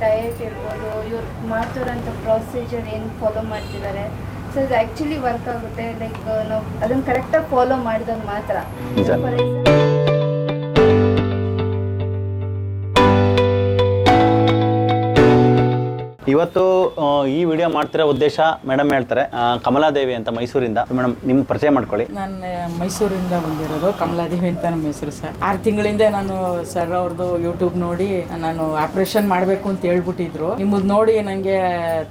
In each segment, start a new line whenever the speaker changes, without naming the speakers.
Diet ಇರ್ಬೋದು ಇವ್ರು ಮಾಡ್ತಿರೋಂಥ ಪ್ರೊಸೀಜರ್ ಏನು ಫಾಲೋ ಮಾಡ್ತಿದ್ದಾರೆ ಸೊ ಇದು ಆ್ಯಕ್ಚುಲಿ ವರ್ಕ್ ಆಗುತ್ತೆ. ಲೈಕ್ ನಾವು ಅದನ್ನು ಕರೆಕ್ಟಾಗಿ ಫಾಲೋ ಮಾಡಿದಾಗ ಮಾತ್ರ. ಫಾರ್ ಎಕ್ಸಾಂಪಲ್
ಇವತ್ತು ಈ ವಿಡಿಯೋ ಮಾಡ್ತಿರೋ ಉದ್ದೇಶ ಮೇಡಮ್ ಹೇಳ್ತಾರೆ. ಕಮಲಾದೇವಿ ಅಂತ ಮೈಸೂರಿಂದ. ಮೇಡಮ್, ನಿಮ್ ಪರಿಚಯ ಮಾಡ್ಕೊಳ್ಳಿ.
ನಾನು ಮೈಸೂರಿಂದ ಬಂದಿರೋದು ಕಮಲಾದೇವಿ ಅಂತ ನಮ್ಮ ಹೆಸರು ಸರ್. ಆರು ತಿಂಗಳಿಂದ ನಾನು ಸರ್ ಅವ್ರದ್ದು ಯೂಟ್ಯೂಬ್ ನೋಡಿ ನಾನು ಆಪರೇಷನ್ ಮಾಡಬೇಕು ಅಂತ ಹೇಳ್ಬಿಟ್ಟಿದ್ರು. ನಿಮ್ಮದು ನೋಡಿ ನನಗೆ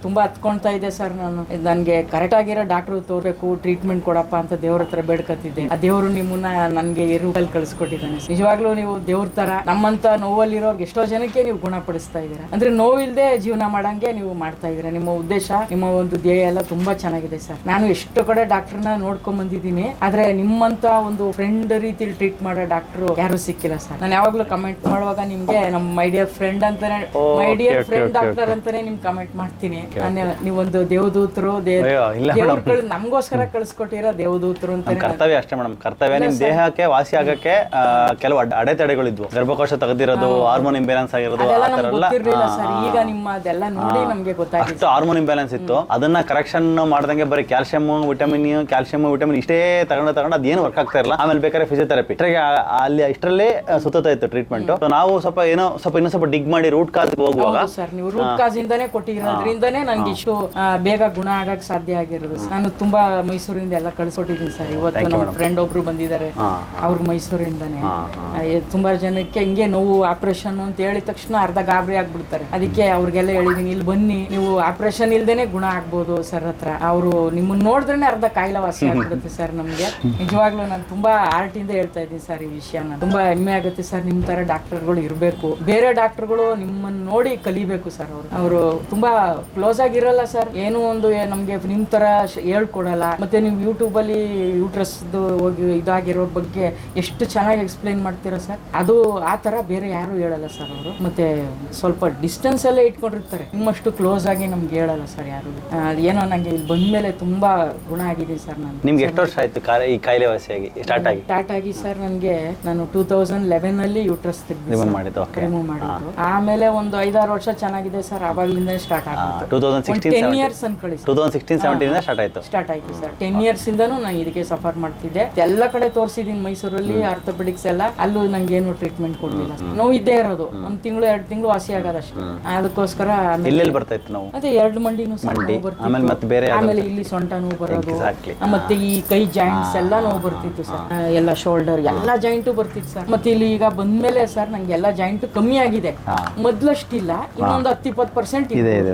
ತುಂಬಾ ಹತ್ಕೊಳ್ತಾ ಇದೆ ಸರ್ ನಾನು. ನನಗೆ ಕರೆಕ್ಟ್ ಆಗಿರೋ ಡಾಕ್ಟ್ರು ತೋರ್ಬೇಕು ಟ್ರೀಟ್ಮೆಂಟ್ ಕೊಡಪ್ಪ ಅಂತ ದೇವ್ರ ಹತ್ರ ಬೇಡ್ಕತ್ತಿದ್ದೆ. ಆ ದೇವರು ನಿಮ್ಮನ್ನ ನನಗೆ ರೂಪಲ್ಲಿ ಕಳಿಸ್ಕೊಟ್ಟಿದ್ದಾನೆ ನಿಜವಾಗ್ಲೂ ನೀವು ದೇವ್ರ ತರ ನಮ್ಮಂತ ನೋವಲ್ಲಿರೋರ್ಗೆ ಎಷ್ಟೋ ಜನಕ್ಕೆ ನೀವು ಗುಣಪಡಿಸ್ತಾ ಇದ್ದೀರಾ. ಅಂದ್ರೆ ನೋವಿಲ್ದೆ ಜೀವನ ಮಾಡಂಗೆ ನೀವು ಮಾಡ್ತಾ ಇದ್ದೀರಾ? ನಿಮ್ಮ ಉದ್ದೇಶ ನಿಮ್ಮ ಒಂದು ಧ್ಯೇಯ ಎಲ್ಲ ತುಂಬಾ ಚೆನ್ನಾಗಿದೆ ಸರ್. ನಾನು ಎಷ್ಟು ಕಡೆ ಡಾಕ್ಟರ್ನ ನೋಡ್ಕೊಂಡ್ ಬಂದಿದ್ದೀನಿ ಆದ್ರೆ ನಿಮ್ಮಂತ ಒಂದು ಫ್ರೆಂಡ್ ರೀತಿಲಿ ಟ್ರೀಟ್ ಮಾಡೋ ಡಾಕ್ಟರ್ ಯಾರು ಸಿಕ್ಕಿಲ್ಲ ಸರ್. ನಾನು ಯಾವಾಗ್ಲೂ ಕಮೆಂಟ್ ಮಾಡುವಾಗ ನಿಮ್ಗೆ ನಮ್ಮ ಮೈ ಡಿಯರ್ ಫ್ರೆಂಡ್ ಅಂತಾನೆ ಮೈ ಡಿಯರ್ ಫ್ರೆಂಡ್ ಡಾಕ್ಟರ್ ಅಂತಾನೆ ನಿಮ್ ಕಮೆಂಟ್ ಮಾಡ್ತೀನಿ. ನಾನು ನೀವೊಂದು ದೇವದೂತರು ದೇವ್ರು ನಮ್ಗೋಸ್ಕರ ಕಳ್ಸಿಕೊಟ್ಟಿರೋ ದೇವದೂತರು ಅಂತ
ಕರ್ತವ್ಯ ಅಷ್ಟೇ ಮೇಡಮ್. ಕರ್ತವ್ಯ ನಿಮ್ ದೇಹಕ್ಕೆ ವಾಸಿ ಆಗಕ್ಕೆ ಕೆಲವು ಅಡ್- ಅಡೆತಡೆಗಳಿದ್ವು. ಗರ್ಭಕೋಶ ತೆಗೆದಿರೋದು ಹಾರ್ಮೋನ್ ಇಂಬ್ಯಾಲೆನ್ಸ್ ಆಗಿರೋದು
ಈಗ ನಿಮ್ಮ ಅದೆಲ್ಲ ನೋಡಿ ನಮ್ಗೆ ಗೊತ್ತಾಗಿದೆ.
ಅಷ್ಟು ಹಾರ್ಮೋನ್ ಇಂಬ್ಯಾಲೆನ್ಸ್ ಇತ್ತು. ಅದನ್ನ ಕರೆಕ್ಷನ್ ಮಾಡ್ದಂಗೆ ಬರೀ ಕ್ಯಾಲ್ಸಿಯಂ ವಿಟಮಿನ್ ಕ್ಯಾಲ್ಸಿಯಂ ವಿಟಮಿನ್ ಇಷ್ಟೇ ತಗೊಂಡ ತಗೊಂಡು ಅದೇನು ವರ್ಕ್ ಆಗ್ತಾ ಇರಲ್ಲ ಆಮೇಲೆ ಬೇಕಾದ್ರೆ ಫಿಸಿಯೋಥೆರಪಿ ಅಲ್ಲಿ ಇಷ್ಟರಲ್ಲೇ ಸುತ್ತ ಇತ್ತು ಟ್ರೀಟ್ಮೆಂಟ್ ನಾವು ಸ್ವಲ್ಪ ಏನೋ ಸ್ವಲ್ಪ ಇನ್ನೂ ಸ್ವಲ್ಪ ಡಿಗ್ ಮಾಡಿ ರೂಟ್ ಕಾಸ್ ಹೋಗುವಾಗ
ಸರ್ ನೀವು ರೂಟ್ ಕಾಸ್ ಇಂದಾನೆ ಕೊಟ್ಟಿರೋದ್ರಿಂದಾನೇ ನಂಗೆ ಇಷ್ಟು ಆ, ಬೇಗ ಗುಣ ಆಗಕ್ ಸಾಧ್ಯ ಆಗಿರೋದು. ನಾನು ತುಂಬಾ ಮೈಸೂರಿಂದ ಎಲ್ಲ ಕಳ್ಸೊಟ್ಟಿದ್ದೀನಿ ಸರ್. ಇವತ್ತು ನಮ್ಮ ಫ್ರೆಂಡ್ ಒಬ್ರು ಬಂದಿದ್ದಾರೆ. ಅವ್ರು ಮೈಸೂರಿಂದಾನೆ. ಆ, ಎ- ತುಂಬಾ ಜನಕ್ಕೆ ಹಿಂಗೆ ನೋವು ಆಪರೇಷನ್ ಅಂತ ಹೇಳಿದ ತಕ್ಷಣ ಅರ್ಧ ಗಾಬರಿ ಆಗ್ಬಿಡ್ತಾರೆ. ಅದಕ್ಕೆ ಅವ್ರಿಗೆಲ್ಲ ಹೇಳಿದೀನಿ ಇಲ್ಲಿ ಬನ್ನಿ. ನೀವು ಆಪರೇಷನ್ ಇಲ್ದೇನೆ ಗುಣ ಆಗ್ಬೋದು ಸರ್ ಹತ್ರ. ಅವರು ನಿಮ್ಮನ್ನ ನೋಡಿದ್ರೆ ಅರ್ಧ ಕಾಯಿಲೆ ವಾಸಿ ಆಗ್ಬಿಡುತ್ತೆ ಸರ್ ನಮ್ಗೆ. ನಿಜವಾಗ್ಲೂ ನಾನು ತುಂಬಾ ಆರ್ಟ್ ಇಂದ ಹೇಳ್ತಾ ಇದ್ದೀನಿ ಸರ್ ಈ ವಿಷಯನ ತುಂಬಾ ಹೆಮ್ಮೆ ಆಗುತ್ತೆ ಸರ್ ನಿಮ್ ತರ ಡಾಕ್ಟರ್ಗಳು ಇರಬೇಕು. ಬೇರೆ ಡಾಕ್ಟರ್ಗಳು ನಿಮ್ಮನ್ನ ನೋಡಿ ಕಲಿಬೇಕು ಸರ್ ಅವರು. ಅವರು ತುಂಬಾ ಕ್ಲೋಸ್ ಆಗಿರಲ್ಲ ಸರ್. ಏನು ಒಂದು ನಮ್ಗೆ ನಿಮ್ ತರ ಹೇಳ್ಕೊಡಲ್ಲ. ಮತ್ತೆ ನೀವು ಯೂಟ್ಯೂಬ್ ಅಲ್ಲಿ ಯೂಟ್ರಸ್ ಹೋಗಿ ಇದಾಗಿರೋ ಬಗ್ಗೆ ಎಷ್ಟು ಚೆನ್ನಾಗಿ ಎಕ್ಸ್ಪ್ಲೈನ್ ಮಾಡ್ತೀರಾ ಸರ್? ಅದು ಆ ತರ ಬೇರೆ ಯಾರು ಹೇಳಲ್ಲ ಸರ್ ಅವರು. ಮತ್ತೆ ಸ್ವಲ್ಪ ಡಿಸ್ಟೆನ್ಸ್ ಅಲ್ಲೇ ಇಟ್ಕೊಂಡಿರ್ತಾರೆ. ನಿಮ್ಮಷ್ಟು ಕ್ಲೋಸ್ ಆಗಿ ನಮ್ಗೆ ಹೇಳಲ್ಲ ಸರ್ ಯಾರು. ಏನೋ ನಂಗೆ ಇಲ್ಲಿ ಬಂದ್ಮೇಲೆ ತುಂಬಾ ಗುಣ ಆಗಿದೆ ಸರ್ ನಾನು
ನಿಮ್ಗೆ ಎಷ್ಟು ವರ್ಷ ಆಯ್ತು ಈ ಕಾಯಿಲೆ ವಾಸಿಯಾಗಿ ಸ್ಟಾರ್ಟ್ ಆಗಿ?
ಸ್ಟಾರ್ಟ್ ಆಗಿ ಸರ್ ನನಗೆ ನಾನು ಟೂ ತೌಸಂಡ್ ಲೆವೆನ್ ಅಲ್ಲಿ ಯೂಟ್ರಸ್
ರಿಮೂವ್ ಮಾಡಿದ್ದು
ರಿಮೂವ್ ಮಾಡಿದ್ದು. ಆಮೇಲೆ ಒಂದು ಐದಾರು ವರ್ಷ ಚೆನ್ನಾಗಿದೆ ಸರ್ ಆವಾಗ್ಲಿಂದ ಸ್ಟಾರ್ಟ್ ಆಗಿತ್ತು.
Two thousand sixteen
ten years ಅನ್ಕೊಳ್ಳಿ
two thousand sixteen seventeen start ಆಯ್ತು.
ಸ್ಟಾರ್ಟ್ ಆಯ್ತು ಸರ್ ಟೆನ್ ಇಯರ್ಸ್ ಇಂದನೂ ನಾನು ಇದಕ್ಕೆ ಸಫರ್ ಮಾಡ್ತಿದ್ದೆ. ಎಲ್ಲ ಕಡೆ ತೋರಿಸಿದೀನಿ ಮೈಸೂರಲ್ಲಿ ಆರ್ಥೋಪೆಡಿಕ್ಸ್ ಎಲ್ಲ. ಅಲ್ಲೂ ನಂಗೆ ಏನು ಟ್ರೀಟ್ಮೆಂಟ್ ಕೊಡ್ಲಿಲ್ಲ ನೋವು ಇದ್ದೇ ಇರೋದು. ಒಂದ್ ತಿಂಗಳು ಎರಡು ತಿಂಗಳು ವಾಸಿ ಆಗೋದಷ್ಟೇ. ಅದಕ್ಕೋಸ್ಕರ ಆಮೇಲೆ
ಎಲ್ಲೆಲ್ಲಿ ಬರ್ತಾ ಇತ್ತು ನಾವು.
ಅದೇ ಎರಡು
ಮಂಡಿ,
ಬರ್ತಿತ್ತು.
ಆಮೇಲೆ ಮತ್ತೆ ಬೇರೆ
ಆಮೇಲೆ ಇಲ್ಲಿ ಸೊಂಟ ನೋವು ಬರೋದು.
Exactly.
ಮತ್ತೆ ಈ ಕೈ ಜಾಯಿಂಟ್ಸ್ ಎಲ್ಲ ನೋವು ಬರ್ತಿತ್ತು ಸರ್. ಎಲ್ಲ ಶೋಲ್ಡರ್ ಎಲ್ಲ ಜಾಯಿಂಟು ಬರ್ತಿತ್ತು ಸರ್. ಮತ್ತೆ ಇಲ್ಲಿ ಈಗ ಬಂದ್ಮೇಲೆ ಸರ್ ನಂಗೆ ಎಲ್ಲ ಜಾಯಿಂಟ್ ಕಮ್ಮಿ ಆಗಿದೆ. ಮೊದ್ಲಷ್ಟಿಲ್ಲ ಇನ್ನೊಂದು ಹತ್ತು ಇಪ್ಪತ್ತು ಪರ್ಸೆಂಟ್
ಇದೆ ಇದೆ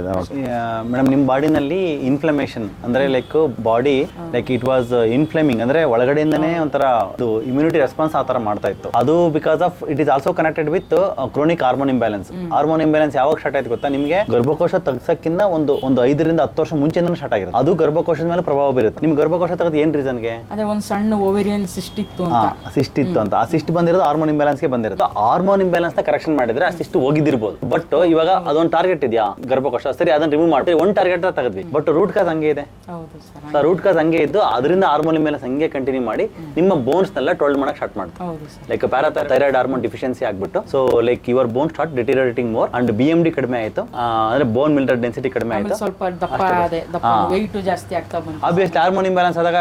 ಮೇಡಮ್ ನಿಮ್ಮ ಬಾಡಿನಲ್ಲಿ ಇನ್ಫ್ಲಮೇಷನ್ ಅಂದ್ರೆ like body like it was inflaming ಅಂದ್ರೆ ಒಳಗಡೆಯಿಂದನೇ ಒಂಥರ ಅದು ಇಮ್ಯುನಿಟಿ ರೆಸ್ಪಾನ್ಸ್ ಆ ತರ ಮಾಡ್ತಾ ಇತ್ತು. ಅದು because of it is also connected with chronic hormone imbalance hormone imbalance ಯಾವಾಗ ಸ್ಟಾರ್ಟ್ ಆಯ್ತು ಗೊತ್ತಾ ನಿಮಗೆ? ಗರ್ಭಕೋಶ ತೆಗ್ಸಕ್ಕಿಂತ ಒಂದು ಒಂದು ಐದರಿಂದ ಹತ್ತು ವರ್ಷ ಮುಂಚೆಯಿಂದ ಸ್ಟಾರ್ಟ್ ಆಗಿರುತ್ತೆ. ಅದು ಗರ್ಭಕೋಶದ ಮೇಲೆ ಪ್ರಭಾವ ಬೀರುತ್ತೆ. ನಿಮ್ ಗರ್ಭಕೋಶ ತೆಗೆದು ಏನ್ ರೀಸನ್ಗೆ
ಅದೇ ಒಂದು ಸಣ್ಣ ಓವೇರಿಯನ್ ಸಿಸ್ಟ್ ಇತ್ತು ಅಂತ.
ಸಿಸ್ಟ್ ಇತ್ತು ಅಂತ. ಆ ಸಿಸ್ಟ್ ಬಂದಿರೋದು ಹಾರ್ಮೋನ್ ಇಂಬ್ಯಾಲೆನ್ಸ್ಗೆ ಬಂದಿರುತ್ತೆ. ಹಾರ್ಮೋನ್ ಇಂಬ್ಯಾಲೆನ್ಸ್ನ ಕರೆಕ್ಷನ್ ಮಾಡಿದ್ರೆ ಆ ಸಿಸ್ಟ್ ಹೋಗಿದ್ದಿರ್ಬೋದು. ಬಟ್ ಇವಾಗ ಅದೊಂದು ಟಾರ್ಗೆಟ್ ಇದೆಯಾ? ಗರ್ಭಕೋಶ. ಸರಿ ಅದನ್ನ ರಿಮೂವ್ ಮಾಡ್ತೀವಿ. ಒಂದು ಟಾರ್ಗೆಟ್ ತೆಗೆದ್ವಿ. ಬಟ್ ರೂಟ್ ಕಾಸ್ ಹಂಗೆ ಇದೆ.
ಹೌದು ಸರ್
ರೂಟ್ ಕಾಸ್ ಹಂಗೆ ಇದ್ದು ಅದರಿಂದ ಹಾರ್ಮೋನ್ ಇಂಬ್ಯಾಲೆನ್ಸ್ ಹಂಗೆ ಕಂಟಿನ್ಯೂ ಮಾಡಿ ನಿಮ್ಮ ಬೋನ್ಸ್ ನೆಲ್ಲ ಟೋಲ್ಡ್ ಮಾಡಕ್ ಸ್ಟಾರ್ಟ್ ಮಾಡ್ತಾರೆ
ಹೌದು sir
like parathyroid hormone deficiency ಆಗ್ಬಿಟ್ಟು. So like your bone start deteriorating more and B M D ಕಡಿಮೆ ಆಯಿತು. ಅಂದ್ರೆ ಬೋನ್ ಮಿಲ್ಟರ್ ಡೆನ್ಸಿಟಿ ಕಡಿಮೆ ಆಯ್ತು?
ಸ್ವಲ್ಪ ದಪ್ಪ ಅದೇ ದಪ್ಪ weight ಜಾಸ್ತಿ ಆಗ್ತಾ ಬಂತು.
ಆಬ್ವಿಯಸ್ಲಿ ಹಾರ್ಮೋನ್ ಇಂಬ್ಯಾಲೆನ್ಸ್ ಆದಾಗ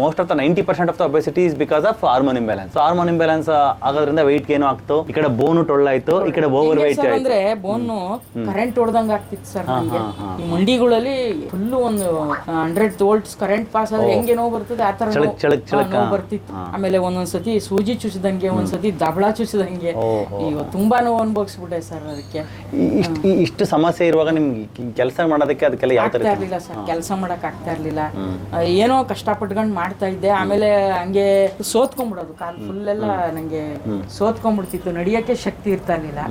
most of the ninety percent of the obesity is because of hormone imbalance so hormone imbalance ಆಗೋದ್ರಿಂದ weight ಗೇನು ಆಗ್ತು. ಈ ಕಡೆ ಬೋನು ಟೊಳ್ಳಾಯ್ತು ಈ ಕಡೆ ಓವರ್
weight
ಆಯ್ತು.
ಅಂದ್ರೆ ಬೋನ್ ಕರೆಂಟ್ ಹೊಡೆದಂಗ ಆಗ್ತಿತ್ತು ಸರ್ ನಮ್ಗೆ. ಈ ಮಂಡಿಗಳಲ್ಲಿ ಫುಲ್ ಒಂದು ಹಂಡ್ರೆಡ್ ವೋಲ್ಟ್ಸ್ ಕರೆಂಟ್ ಪಾಸ್ ಆದ್ರೆ ಹೆಂಗೆ ನೋವು ಬರ್ತದೆ? ಆ ತರ
ಚಳಕ್, ಚಳಕ್, ಚಳಕ್,
ನೋವು. ಬರ್ತಿತ್ತು. ಆಮೇಲೆ ಒಂದೊಂದ್ಸತಿ ಸೂಜಿ ಒಂದ್ ಸತಿ ದಬಳ ಚುಚಿದಂಗೆ ಈಗ ತುಂಬಾ ನೋವು ಅನ್ಭವಿಸ್ಬಿಟ್ಟೆ ಸರ್ ಅದಕ್ಕೆ.
ಇಷ್ಟು ಸಮಸ್ಯೆ ಇರುವಾಗ ನಿಮ್ಗೆ ಕೆಲಸ ಮಾಡೋದಕ್ಕೆ ಅದಕ್ಕೆಲ್ಲ ಯಾವ ತರ
ಆಗ್ತಾ ಇರ್ಲಿಲ್ಲ ಸರ್. ಕೆಲಸ ಮಾಡಕ್ ಆಗ್ತಾ ಇರ್ಲಿಲ್ಲ. ಏನೋ ಕಷ್ಟ ಪಟ್ಕೊಂಡ್ ಮಾಡ್ತಾ ಇದ್ದೆ. ಆಮೇಲೆ ಹಂಗೆ ಸೋತ್ಕೊಂಡ್ಬಿಡೋದು. ಕಾಲ್ ಫುಲ್ ಎಲ್ಲ ನಂಗೆ ಸೋತ್ಕೊಂಡ್ಬಿಡ್ತಿತ್ತು. ನಡಿಯಕ್ಕೆ ಶಕ್ತಿ ಇರ್ತಾ ಇರ್ಲಿಲ್ಲ.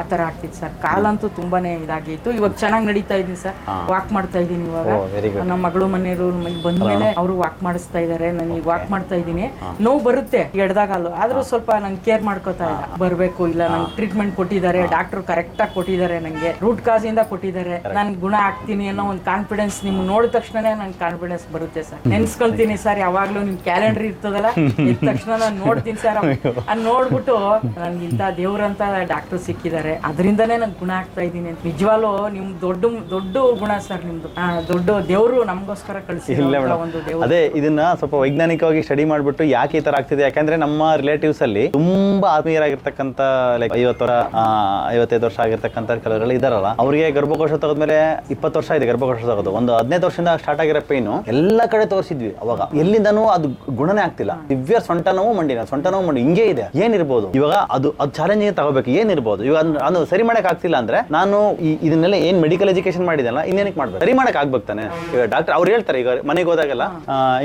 ಆ ತರ ಆಗ್ತಿತ್ತು ಸರ್. ಕಾಲಂತೂ ತುಂಬಾನೇ ಇದಾಗಿತ್ತು. ಇವಾಗ ಚೆನ್ನಾಗಿ ನಡೀತಾ ಇದೀನಿ ಸರ್. ವಾಕ್ ಮಾಡ್ತಾ ಇದೀನಿ ಇವಾಗ.
ಓ ವೆರಿ ಗುಡ್
ನಮ್ಮ ಮಗಳು ಮನೆಯವರು ಬಂದ್ಮೇಲೆ ಅವರು ವಾಕ್ ಮಾಡಿಸ್ತಾ ಇದಾರೆ. ಈಗ ವಾಕ್ ಮಾಡ್ತಾ ಇದೀನಿ. ನೋವು ಬರುತ್ತೆ ಎಡ್ದಾಗಲ್ಲು. ಆದ್ರೂ ಸ್ವಲ್ಪ ನಂಗೆ ಕೇರ್ ಮಾಡ್ಕೋತಾ ಇಲ್ಲ ಬರ್ಬೇಕು ಇಲ್ಲ ನಂಗೆ ಟ್ರೀಟ್ಮೆಂಟ್ ಕೊಟ್ಟಿದ್ದಾರೆ. ಡಾಕ್ಟರ್ ಕರೆಕ್ಟ್ ಆಗಿ ಕೊಟ್ಟಿದ್ದಾರೆ ನಂಗೆ. ರೂಟ್ ಕಾಸ್ ಕೊಟ್ಟಿದ್ದಾರೆ. ನಾನು ಗುಣ ಆಗ್ತೀನಿ ಅನ್ನೋ ಒಂದು ಕಾನ್ಫಿಡೆನ್ಸ್ ನಿಮ್ ನೋಡಿದ ತಕ್ಷಣನೇ ನನ್ ಕಾನ್ಫಿಡೆನ್ಸ್ ಬರುತ್ತೆ ಸರ್. ನೆನ್ಸ್ಕೊಳ್ತೀನಿ ಸರ್ ಯಾವಾಗ್ಲೂ ನಿಮ್ ಕ್ಯಾಲೆಂಡರ್ ಇರ್ತದಲ್ಲ ಇದ್ದ ತಕ್ಷಣ ನಾನು ನೋಡ್ತೀನಿ ಸರ್. ಅದ್ ನೋಡ್ಬಿಟ್ಟು ನನ್ಗಿಂತ ದೇವ್ರಂತ ಡಾಕ್ಟರ್ ಸಿಕ್ಕಿದ್ದಾರೆ. ಅದರಿಂದನೇ ನನ್ ಗುಣ ಆಗ್ತಾ ಇದ್ದೀನಿ ಅಂತ. ನಿಜವಾಗ್ಲೂ ನಿಮ್ ದೊಡ್ಡ ದೊಡ್ಡ ಗುಣ ಸರ್ ನಿಮ್ದು. ದೊಡ್ಡ ದೇವ್ರು ನಮಗೋಸ್ಕರ ಕಳಿಸಿ ಒಂದು ದೇವ್ರು.
ಅದೇ ಇದನ್ನ ಸ್ವಲ್ಪ ವೈಜ್ಞಾನಿಕವಾಗಿ ಸ್ಟಡಿ ಮಾಡ್ಬಿಟ್ಟು ಯಾಕೆ ಈ ತರ ಆಗ್ತಿದೆ? ಯಾಕಂದ್ರೆ ನಮ್ಮ ರಿಲೇಟಿವ್ಸ್ ಅಲ್ಲಿ ತುಂಬಾ ಆತ್ಮೀಯರಾಗಿರ್ತಕ್ಕಂಥ ಲೈಕ್ ಐವತ್ತರ ಐವತ್ತೈದು ವರ್ಷ ಆಗಿರ್ತಕ್ಕಂಥ ಕೆಲವರೆಲ್ಲ ಇದಾರಲ್ಲ ಅವರಿಗೆ ಗರ್ಭಕೋಶ ತೆಗೆದ್ಮೇಲೆ ಇಪ್ಪತ್ತು ವರ್ಷ ಇದೆ ಗರ್ಭಕೋಶ ತೆಗೆದು. ಒಂದು ಹದಿನೈದು ವರ್ಷದಿಂದ ಸ್ಟಾರ್ಟ್ ಆಗಿರೋ ಪೇನು ಎಲ್ಲ ಕಡೆ ತೋರಿಸಿದ್ವಿ ಅವಾಗ. ಎಲ್ಲಿಂದನೂ ಅದು ಗುಣನೇ ಆಗ್ತಿಲ್ಲ. ದಿವ್ಯ ಸೊಂಟ ನೋವು ಮಂಡಿನ ಸೊಂಟ ನೋವು ಮಂಡಿ, ಹಿಂಗೆ ಇದೆ. ಏನಿರ್ಬೋದು? ಇವಾಗ ಅದು ಅದು ಚಾಲೆಂಜಿಂಗ್ ತಗೋಬೇಕು. ಏನಿರ್ಬೋದು? ಇವಾಗ ಅದು ಸರಿ ಮಾಡಕ್ ಆಗ್ತಿಲ್ಲ ಅಂದ್ರೆ ನಾನು ಇದನ್ನೆಲ್ಲ ಏನ್ ಮೆಡಿಕಲ್ ಎಜುಕೇಶನ್ ಮಾಡಿದಲ್ಲ ಇನ್ನೇನಕ್ಕೆ ಮಾಡ್ಬೇಕು? ಸರಿ ಮಾಡಕ್ ಆಗ್ಬೇಕು ತಾನೆ. ಈಗ ಡಾಕ್ಟರ್ ಅವ್ರು ಹೇಳ್ತಾರೆ, ಈಗ ಮನೆಗೆ ಹೋದಾಗೆಲ್ಲ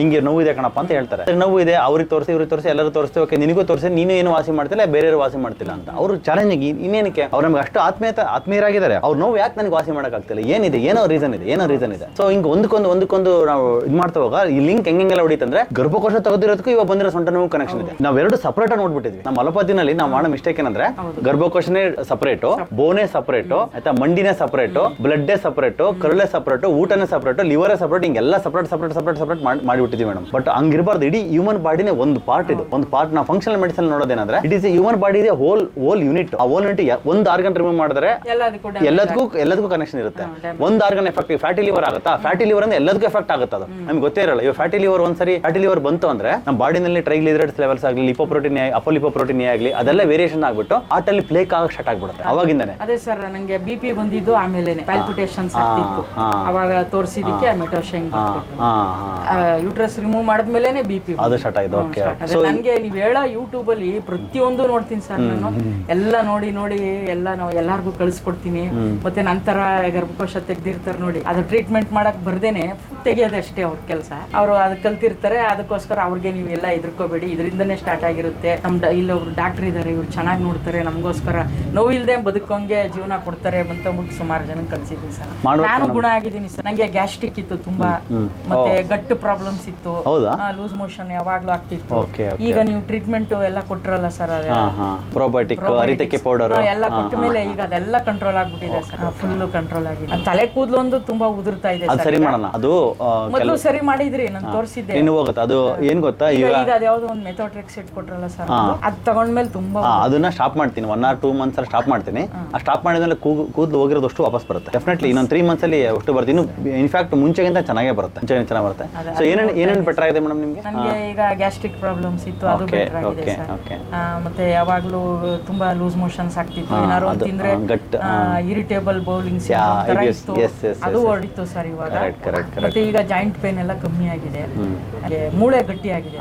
ಹಿಂಗೆ ನೋವು ಇದೆ ಕಣಪ್ಪ ಅಂತ ಹೇಳ್ತಾರೆ. ನೋವು ಇದೆ, ಅವ್ರಿಗೆ ತೋರಿಸಿ, ಇವ್ರಿಗೆ ತೋರಿಸಿ, ಎಲ್ಲರೂ ತೋರಿಸ್ತೀವಿ ಓಕೆ, ನಿನಗೂ ತೋರಿಸಿ, ನೀನು ಏನು ವಾಸಿ ಮಾಡ್ತಿಲ್ಲ, ಬೇರೆಯವರು ವಾಸಿ ಮಾಡ್ತಿಲ್ಲ ಅಂತ. ಅವರು ಚಾಲೆಂಜಿಂಗ್ ಇನ್ನೇನಕ್ಕೆ? ಅವ್ರು ನಮ್ಗೆ ಅಷ್ಟು ಆತ್ಮೀಯತೆ, ಆತ್ಮೀಯರಾಗಿದ್ದಾರೆ. ಅವ್ರು ನೋವು ಯಾಕೆ ನನಗೆ ವಾಸಿ ಮಾಡೋಕ್ಕಾಗ್ತಿಲ್ಲ? ಏನಿದೆ? ಏನೋ ರೀಸನ್ ಇದೆ ಏನೋ ರೀಸನ್ ಇದೆ. ಸೊ ಹಿಂಗೆ ಒಂದಕ್ಕೊಂದು ಒಂದಕ್ಕೊಂದು ನಾವು ಇದು ಮಾಡ್ತಾ ಹೋಗ ಈ ಲಿಂಕ್ ಹೆಂಗೆಲ್ಲ ಹೊಡಿತಂದ್ರೆ ಗರ್ಭಕೋಶ ತೆಗೆದಿರೋದಕ್ಕೂ ಇವಾಗ ಬಂದಿರೋ ಸೊಂಟ ನೋವು ಕನೆಕ್ಷನ್ ಇದೆ ನಾವೆರಡು ಸಪರೇಟ್ ಆಗಿ ನೋಡ್ಬಿಟ್ಟಿದ್ವಿ. ನಮ್ಮ ಅಲೋಪತಿನಲ್ಲಿ ನಾವು ಮಾಡೋ ಮಿಸ್ಟೇಕ್ ಏನಂದ್ರೆ ಗರ್ಭಕೋಶನೇ ಸಪರೇಟ್ ಬೋನೇ ಸಪರೇಟ್ ಆಯ್ತಾ ಮಂಡಿನೇ ಸಪರೇಟ್ ಬ್ಲಡ್ಡೇ ಸಪರೇಟ್ ಕರುಳೆ ಸಪರೇಟ್ ಊಟನೇ ಸಪರೇಟ್ ಲಿವರೇ ಸಪರೇಟ್ ಹಿಂಗೆಲ್ಲ ಸಪರೇಟ್ ಸಪರೇಟ್ ಸಪರೇಟ್ ಸಪರೇಟ್ ಮಾಡಿಬಿಟ್ಟಿದ್ವಿ ಮೇಡಮ್ ಬಟ್ ಹಂಗಿರಬಾರ್ದು. ಇಡೀ ಹ್ಯೂಮನ್ ಬಾಡಿನೇ ಒಂದು ಪಾರ್ಟ್ ಇದು. ಒಂದು ಪಾರ್ಟ್ ನಾವು functional medicine ನೋಡೋದೇನಂದ್ರೆ it is human body whole whole unit ಆ ಹೋಲ್ ಯೂನಿಟ್ ಒಂದು ಆರ್ಗನ್ ರಿಮೂವ್ ಮಾಡಿದ್ರೆ
ಎಲ್ಲದಕ್ಕೂ
ಎಲ್ಲದಕ್ಕೂ ಎಲ್ಲದಕ್ಕೂ ಕನೆಕ್ಷನ್ ಇರುತ್ತೆ. ಒಂದು ಆರ್ಗನ್ ಎಫೆಕ್ಟ್ ಫ್ಯಾಟಿ ಲಿವರ್ ಆಗುತ್ತಾ? ಫ್ಯಾಟಿ ಲಿವರ್ ಅಂದ್ರೆ ಎಲ್ಲದಕ್ಕೂ ಎಫೆಕ್ಟ್ ಆಗುತ್ತೆ ಅದು ನಮ್ಗೆ ಗೊತ್ತೇ ಇರಲ್ಲ. ಇವಾಗ ಫ್ಯಾಟಿ ಲಿವರ್ ಒಂದ್ಸರಿ ಫ್ಯಾಟಿ ಲಿವರ್ ಬಂತು ಅಂದ್ರೆ ನಮ್ಮ ಬಾಡಿನಲ್ಲಿ ಟ್ರೈಗ್ಲಿಸರೈಡ್ಸ್ ಲೆವೆಲ್ಸ್ ಆಗಲಿ ಲಿಪೋಪ್ರೋಟೀನ್ ಅಪೋಲಿಪೋಪ್ರೋಟೀನ್ ಆಗಲಿ ಅದೆಲ್ಲ ವೇರಿಯೇಷನ್ ಆಗ್ಬಿಟ್ಟು ಆಟಲ್ಲಿ ಪ್ಲೇಕ್ ಆಗಕ್ಕೆ ಸ್ಟಾರ್ಟ್ ಆಗ್ಬಿಡುತ್ತೆ. ಅವಾಗಿಂದಾನೆ.
ಅದೇ ಸರ್ ನನಗೆ ಬಿ ಪಿ ಬಂದಿದ್ದು ಆಮೇಲೆ
ಪ್ಯಾಲ್ಪಿಟೇಷನ್
ಅವಾಗ ತೋರಿಸಿದಕ್ಕೆ ಮೆಟೋಶೆಂಗ್ ಯೂಟ್ರಸ್ ರಿಮೂವ್ ಮಾಡಿದ್ಮೇಲೆ ಬಿ ಪಿ
ಅದು ಸ್ಟಾರ್ಟ್ ಆಯ್ತು. ಓಕೆ
ನನಗೆ ನೀವ್ ಹೇಳೋ ಯೂಟ್ಯೂಬ್ ಅಲ್ಲಿ ಪ್ರತಿಯೊಂದು ನೋಡ್ತೀನಿ ಸರ್ ನಾನು. ಎಲ್ಲ ನೋಡಿ ನೋಡಿ ಎಲ್ಲ ನಾವು ಎಲ್ಲಾರ್ಗು ಕಳಿಸ್ಕೊಡ್ತೀನಿ. ಮತ್ತೆ ನಂತರ ಗರ್ಭಕೋಶ ತೆಗ್ದಿರ್ತಾರೆ ನೋಡಿ. ಅದು ಟ್ರೀಟ್ಮೆಂಟ್ ಮಾಡಕ್ ಬರ್ದೇನೆ ತೆಗಿಯೋದಷ್ಟೇ ಅವ್ರ ಕೆಲಸ. ಅವರು ಅದ್ ಕಲ್ತಿರ್ತಾರೆ ಅದಕ್ಕೋಸ್ಕರ ಅವ್ರಿಗೆ ನೀವೆಲ್ಲ ಎದ್ರಕೋಬೇಡಿ ಇದರಿಂದನೇ ಸ್ಟಾರ್ಟ್ ಆಗಿರುತ್ತೆ. ನಮ್ ಡ- ಇಲ್ಲಿ ಒಬ್ರು ಡಾಕ್ಟರ್ ಇದಾರೆ ಇವ್ರು ಚೆನ್ನಾಗಿ ನೋಡ್ತಾರೆ. ನಮಗೋಸ್ಕರ ನೋವಿಲ್ದೆ ಬದುಕೋಂಗೆ ಜೀವನ ಕೊಡ್ತಾರೆ ಅಂತ ಸುಮಾರು ಜನ ಕಲ್ಸಿದ್ವಿ ಸರ್. ನಾನು ಗುಣ ಆಗಿದ್ದೀನಿ ಸರ್. ನಂಗೆ ಗ್ಯಾಸ್ಟ್ರಿಕ್ ಇತ್ತು ತುಂಬಾ. ಮತ್ತೆ ಗಟ್ ಪ್ರಾಬ್ಲಮ್ಸ್ ಇತ್ತು. ಲೂಸ್ ಮೋಷನ್ ಯಾವಾಗ್ಲೂ ಆಗ್ತಿತ್ತು. ಈಗ ನೀವು ಟ್ರೀಟ್ಮೆಂಟ್ ಎಲ್ಲ ಕೊಟ್ಟಿರಲ್ಲ ಸರ್
ಪ್ರೊಬಯೋಟಿಕ್ ಹಾ ಪ್ರೋಬಯೋಟಿಕ್ ಅರಿತಕ್ಕೆ ಪೌಡರ್
ಎಲ್ಲ ಕೊಟ್ಟ ಮೇಲೆ ಈಗ ಅದೆಲ್ಲ ಕಂಟ್ರೋಲ್ ಆಗ್ಬಿಟ್ಟಿದೆ ಸರ್. ಫುಲ್ ಕಂಟ್ರೋಲ್ ಆಗಿದೆ. ತಲೆ ಕೂದಲು ಒಂದು ತುಂಬಾ ಉದುರ್ತಾ ಇದೆ
ಅದು
ಸರಿ
ಮಾಡೋಣ ಅದು
ಮೊದಲು ಸರಿ ಮಾಡಿದ್ರಿ ನಾನು ತೋರಿಸಿದ್ದೆ.
ಇನ್ನು ಹೋಗುತ್ತೆ ಅದು ಏನ್ ಗೊತ್ತಾ
ಈಗ
ಈಗ
ಅದು ಅದ್ಯಾವ್ದೋ ಒಂದು ಮೆಥೋಟ್ರಿಕ್ಸ್ ಕೊಟ್ರಲ್ಲ ಸರ್ ಅದು. ತಗೊಂಡ್ಮೇಲೆ ತುಂಬಾ
ಹಾ, ಅದನ್ನ ಸ್ಟಾಪ್ ಮಾಡ್ತೀನಿ ಒನ್ ಆರ್ ಟೂ ಮಂತ್ಸ್ ಅಲ್ಲಿ ಸ್ಟಾಪ್ ಮಾಡ್ತೀನಿ. ಆ ಸ್ಟಾಪ್ ಮಾಡಿದ್ಮೇಲೆ ಕೂಗು ಕೂದಲು ಹೋಗಿರೋದಷ್ಟು ವಾಪಸ್ ಬರುತ್ತೆ. ಡೆಫಿನೆಟ್ಲಿ ಇನ್ನೊಂದು ತ್ರೀ ಮಂತ್ಸ್ ಅಲ್ಲಿ ಅಷ್ಟು ಬರುತ್ತೆ. ಇನ್ನು ಇನ್ಫ್ಯಾಕ್ಟ್ ಮುಂಚೆಗಿಂತ ಚೆನ್ನಾಗೇ ಬರುತ್ತೆ. ಮುಂಚೆ ಚೆನ್ನಾಗಿ ಬರುತ್ತೆ. ಸೊ ಏನೇನು ಏನೇನು ಬೆಟರ್ ಆಗಿದೆ ಮೇಡಮ್ ನಿಮಗೆ?
ನನಗೆ ಈಗ ಗ್ಯಾಸ್ಟ್ರಿಕ್ ಪ್ರಾಬ್ಲಮ್ಸ್ ಇತ್ತು ಅದು
Okay,
ಬೆಟರ್ ಆಗಿದೆ
okay,
ಸರ್
okay.
ಮತ್ತೆ ಯಾವಾಗಲೂ ತುಂಬಾ ಲೂಸ್ ಮೋಷನ್ಸ್ ಆಗ್ತಿತ್ತು. ಏನಾದ್ರು ಒಂದು
ಅದು,
ತಿಂದ್ರೆ
ಆ, ಗಟ್,
ಇರಿಟೇಬಲ್ ಬೌಲಿಂಗ್ ಅದು ಓಡಿತ್ತು ಸರ್ ಇವಾಗ. ಮತ್ತೆ ಈಗ ಜಾಯಿಂಟ್ ಪೇನ್ ಎಲ್ಲ ಕಮ್ಮಿ ಆಗಿದೆ. ಮೂಳೆ ಗಟ್ಟಿ ಆಗಿದೆ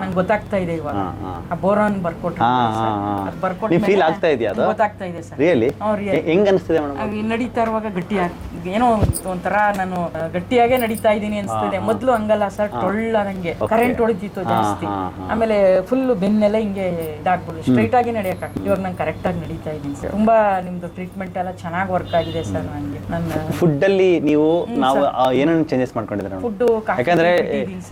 ನಂಗೆ ಗೊತ್ತಾಗ್ತಾ ಇದೆ ಇವಾಗ. ಆ ಬೋರಾನ್
ಬರ್ಕೊಟ್ಟು.
ಅದ್ ಬರ್ಕೊಟ್ಟ
ನೀವು feel
ಮೇಲೆ
ಆಗ್ತಾ ಇದೆಯಾ ಅದು?
ಗೊತ್ತಾಗ್ತಾ ಇದೆ ಸರ್.
ರಿಯಲಿ ಹೆಂಗ್ ಅನಿಸ್ತದೆ ಮೇಡಮ್
ನಡೀತಾ ಇರುವಾಗ ಗಟ್ಟಿ ಆಗ್- ಏನೋ ಒಂಥರ ನಾನು ಗಟ್ಟಿಯಾಗೇ ನಡೀತಾ ಇದ್ದೀನಿ ಅನ್ಸ್ತದೆ. ಮೊದ್ಲು ಹಂಗಲ್ಲ ಸರ್ ಟೊಳ್ಳ ನಂಗೆ ಕರೆಂಟ್ ಹೊಡಿತಿತ್ತು ಜಾಸ್ತಿ. ಆಮೇಲೆ ಫುಲ್ ಬೆನ್ನೆಲ್ಲ ಹಿಂಗೆ ಇದಾಗ್ಬೋದು ಸ್ಟ್ರೈಟ್ ಆಗಿ ನಡೆಯಕ್ಕ ಇವಾಗ ನಂಗೆ ಕರೆಕ್ಟ್ ಆಗಿ ನಡೀತಾ ಇದ್ದೀನಿ ಸರ್. ತುಂಬಾ ನಿಮ್ದು ಟ್ರೀಟ್ಮೆಂಟ್ ಎಲ್ಲ ಚೆನ್ನಾಗಿ ವರ್ಕ್ ಆಗಿದೆ ಸರ್ ನನಗೆ ನನ್ನ
ಫುಡ್ ಅಲ್ಲಿ ನೀವು ನಾವು ಏನೇನು ಚೇಂಜಸ್ ಮಾಡ್ಕೊಂಡಿದ್ರೆ
ಫುಡ್
ಯಾಕಂದ್ರೆ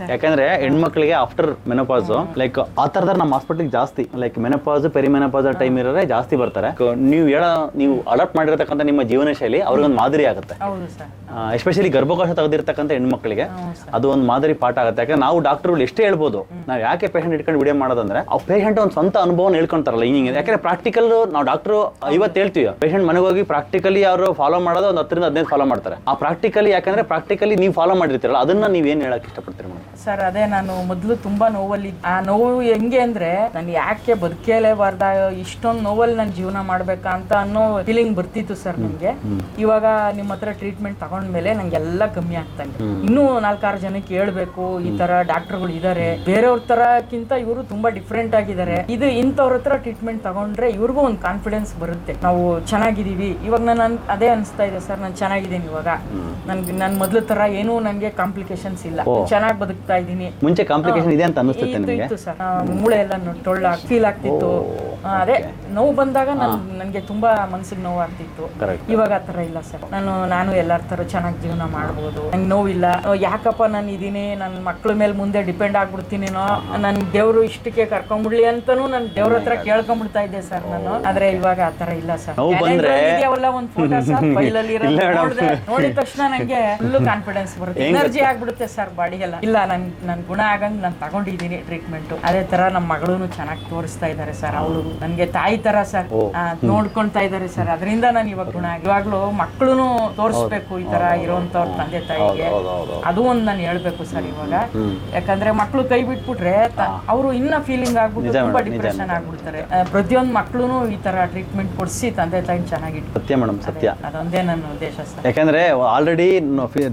ಯಾಕಂದ್ರೆ ಹೆಣ್ಮಕ್ಳಿಗೆ ಆಫ್ಟರ್ ಮೆನೋಪಾಸ್ ಲೈಕ್ ಆ ತರದ ನಮ್ಮ ಹಾಸ್ಪಿಟಲ್ ಜಾಸ್ತಿ ಲೈಕ್ ಮೆನೋಪಾಸ್ ಪೆರಿಮೆನೋಪಾಸ್ ಟೈಮ್ ಇರೋರೆ ಜಾಸ್ತಿ ಬರ್ತಾರೆ. ಕ- ನೀವು ಹೇಳೋ ನೀವು ಅಡಾಪ್ಟ್ ಮಾಡಿರತಕ್ಕಂಥ ನಿಮ್ಮ ಜೀವನ ಶೈಲಿ ಅವ್ರಿಗೊಂದು ಮಾದರಿ ಆಗುತ್ತೆ.
ಹೌದು ಸರ್.
ಎಸ್ಪೆಷಲಿ ಗರ್ಭಕೋಶ ತೆಗೆದಿರ್ತಕ್ಕಂಥ ಹೆಣ್ಮಕ್ಳಿಗೆ ಅದು ಒಂದು ಮಾದರಿ ಪಾಠ ಆಗುತ್ತೆ. ಯಾಕಂದ್ರೆ ನಾವು ಡಾಕ್ಟರ್ಗಳು ಎಷ್ಟೇ ಹೇಳ್ಬೋದು ನಾವು ಯಾಕೆ ಪೇಷಂಟ್ ಇಟ್ಕೊಂಡು ವಿಡಿಯೋ ಮಾಡೋದಂದ್ರೆ ಆ ಪೇಷಂಟ್ ಒಂದು ಸ್ವಂತ ಅನುಭವನ ಹೇಳ್ಕೊಂತಾರಲ್ಲ ಹಿಂಗೆ. ಯಾಕಂದ್ರೆ ಪ್ರಾಕ್ಟಿಕಲ್ ನಾವು ಡಾಕ್ಟರ್ ಇವತ್ತು ಹೇಳ್ತೀವಿ ಪೇಷಂಟ್ ಮನೆಗೆ ಹೋಗಿ ಪ್ರಾಕ್ಟಿಕಲಿ ಅವರು ಫಾಲೋ ಮಾಡೋದು ಒಂದು ಹತ್ತರಿಂದ ಹದಿನೈದು ಫಾಲೋ ಮಾಡ್ತಾರೆ. ಆ ಪ್ರಾಕ್ಟಿಕಲಿ ಯಾಕಂದ್ರೆ ಪ್ರಾಕ್ಟಿಕಲಿ ನೀವು ಫಾಲೋ ಮಾಡಿರ್ತೀರಲ್ಲ, ಅದನ್ನ ನೀವು ಏನು ಹೇಳಕ್ ಇಷ್ಟಪಡ್ತೀರಿ ಮೇಡಮ್?
ಸರ್ ಅದೇ ನಾನು ಮೊದಲು ತುಂಬಾ ನೋವಲ್ಲಿ ಆ ನೋವು ಹೆಂಗೆ ಅಂದ್ರೆ ನಾನು ಯಾಕೆ ಬದುಕೇಲೇಬಾರ್ದ ಇಷ್ಟೊಂದು ನೋವಲ್ಲಿ ನಾನು ಜೀವನ ಮಾಡ್ಬೇಕಾ ಅಂತ ಅನ್ನೋ ಫೀಲಿಂಗ್ ಬರ್ತಿತ್ತು ಸರ್ ನನಗೆ. ಇವಾಗ ನಿಮ್ಮ ಹತ್ರ ಟ್ರೀಟ್ಮೆಂಟ್ ತಗೊಂಡ್ಮೇಲೆ ನಂಗೆಲ್ಲ ಕಮ್ಮಿ ಆಗ್ತಾ ಇದೆ ಇನ್ನೂ ನಾಲ್ಕಾರು ಜನಕ್ಕೆ ಹೇಳ್ಬೇಕು ಈ ತರ ಡಾಕ್ಟರ್ಗಳು ಇದಾರೆ. ಬೇರೆಯವ್ರ ತರಕ್ಕಿಂತ ಇವರು ತುಂಬಾ ಡಿಫ್ರೆಂಟ್ ಆಗಿದ್ದಾರೆ. ಇದು ಇಂಥವ್ರ ಹತ್ರ ಟ್ರೀಟ್ಮೆಂಟ್ ತಗೊಂಡ್ರೆ ಇವ್ರಿಗೂ ಒಂದು ಕಾನ್ಫಿಡೆನ್ಸ್ ಬರುತ್ತೆ. ನಾವು ಚೆನ್ನಾಗಿದೀವಿ ಇವಾಗ ನಾನು ಅದೇ ಅನಿಸ್ತಾ ಇದೆ ಸರ್ ನಾನು ಚೆನ್ನಾಗಿದ್ದೀನಿ ಇವಾಗ. ನನ್ಗೆ ನನ್ನ ಮೊದ್ಲ ತರ ಏನೂ ನನಗೆ ಕಾಂಪ್ಲಿಕೇಶನ್ಸ್ ಇಲ್ಲ. ಚೆನ್ನಾಗಿ ಬದುಕ್ತಾ ಇದ್ದೀನಿ.
ಮುಂಚೆ ಕಾಂಪ್ಲಿಕೇಶನ್ ಇದೆ ಅಂತ ಅನ್ನಿಸುತ್ತೆ ನಿಮಗೆ?
ಇತ್ತು ಸರ್ ಮೂಳೆ ಎಲ್ಲ ಟೊಳ್ಳ ಫೀಲ್ ಆಗ್ತಿತ್ತು. ಅದೇ ನೋವು ಬಂದಾಗ ನನ್ ನನಗೆ ತುಂಬಾ ಮನಸ್ಸಿಗೆ ನೋವು ಆಗ್ತಿತ್ತು
ಆತರ
ಇವಾಗ ಆ ಥರ ಇಲ್ಲ ಸರ್. ನಾನು ನಾನು ಎಲ್ಲರ ತರ ಚೆನ್ನಾಗಿ ಜೀವನ ಮಾಡ್ಬೋದು. ನಂಗೆ ನೋವಿಲ್ಲ. ಯಾಕಪ್ಪ ನಾನು ಇದೀನಿ? ನನ್ನ ಮಕ್ಳ ಮೇಲೆ ಮುಂದೆ ಡಿಪೆಂಡ್ ಆಗ್ಬಿಡ್ತೀನಿನೋ? ನನ್ ದೇವ್ರು ಇಷ್ಟಕ್ಕೆ ಕರ್ಕೊಂಡ್ಬಿಡ್ಲಿ ಅಂತನೂ ನಾನು ದೇವ್ರ ಹತ್ರ ಕೇಳ್ಕೊಂಡ್ಬಿಡ್ತಾ ಇದ್ದೆ ಸರ್ ನಾನು. ಆದ್ರೆ ಇವಾಗ ಆ ಥರ ಇಲ್ಲ ಸರ್.
ನೋವು ಬಂದ್ರೆ-
ಇದೆಯವಲ್ಲ ಒಂದು ಫೋಟೋ ಸರ್? ಫೈಲಲ್ಲಿ
ಇಲ್ಲ madam.
ನೋಡಿದ ತಕ್ಷಣ ನಂಗೆ ಫುಲ್ ಕಾನ್ಫಿಡೆನ್ಸ್ ಬರುತ್ತೆ. ಎನರ್ಜಿ ಆಗ್ಬಿಡುತ್ತೆ ಸರ್ ಬಾಡಿಗೆಲ್ಲ. ಇಲ್ಲ ನನ್ ನನ್ ಗುಣ ಆಗಂಗ್ ನಾನು ತಗೊಂಡಿದ್ದೀನಿ ಟ್ರೀಟ್ಮೆಂಟ್ ಅದೇ ತರ ನಮ್ಮ ಮಗಳೂ ಚೆನ್ನಾಗಿ ತೋರಿಸ್ತಾ ಇದ್ದಾರೆ ಸರ್. ಅವಳು ನನ್ಗೆ ತಾಯಿ ತರ ಸರ್. ನೋಡ್ಕೊಂತಾ ಇದ್ದಾರೆ ಸರ್. ಅದರಿಂದ ನಾನು ಇವಾಗ ಗುಣ ಇವಾಗ್ಲೂ ಮಕ್ಕಳು ತೋರಿಸ್ಬೇಕು ಈ ತರ ಇರೋಂಥವ್ರ ತಂದೆ ತಾಯಿಗೆ. ಅದು ಒಂದ್ ನಾನು ಹೇಳ್ಬೇಕು ಸರ್ ಇವಾಗ. ಯಾಕಂದ್ರೆ ಮಕ್ಕಳು ಕೈ ಬಿಟ್ಬಿಟ್ರೆ ಅವರು ಇನ್ನ ಫೀಲಿಂಗ್ ಆಗ್ಬಿಟ್ಟು ತುಂಬಾ ಡಿಪ್ರೆಷನ್ ಆಗ್ಬಿಡ್ತಾರೆ. ಪ್ರತಿಯೊಂದು ಮಕ್ಕಳು ಈ ತರ ಟ್ರೀಟ್ಮೆಂಟ್ ಕೊಡಿಸಿ ತಂದೆ ತಾಯಿ ಚೆನ್ನಾಗಿಟ್ಟು
ಸತ್ಯ ಮೇಡಮ್ ಸತ್ಯ.
ಅದೊಂದೇ ನನ್ನ ಉದ್ದೇಶ ಸರ್.
ಯಾಕಂದ್ರೆ ಆಲ್ರೆಡಿ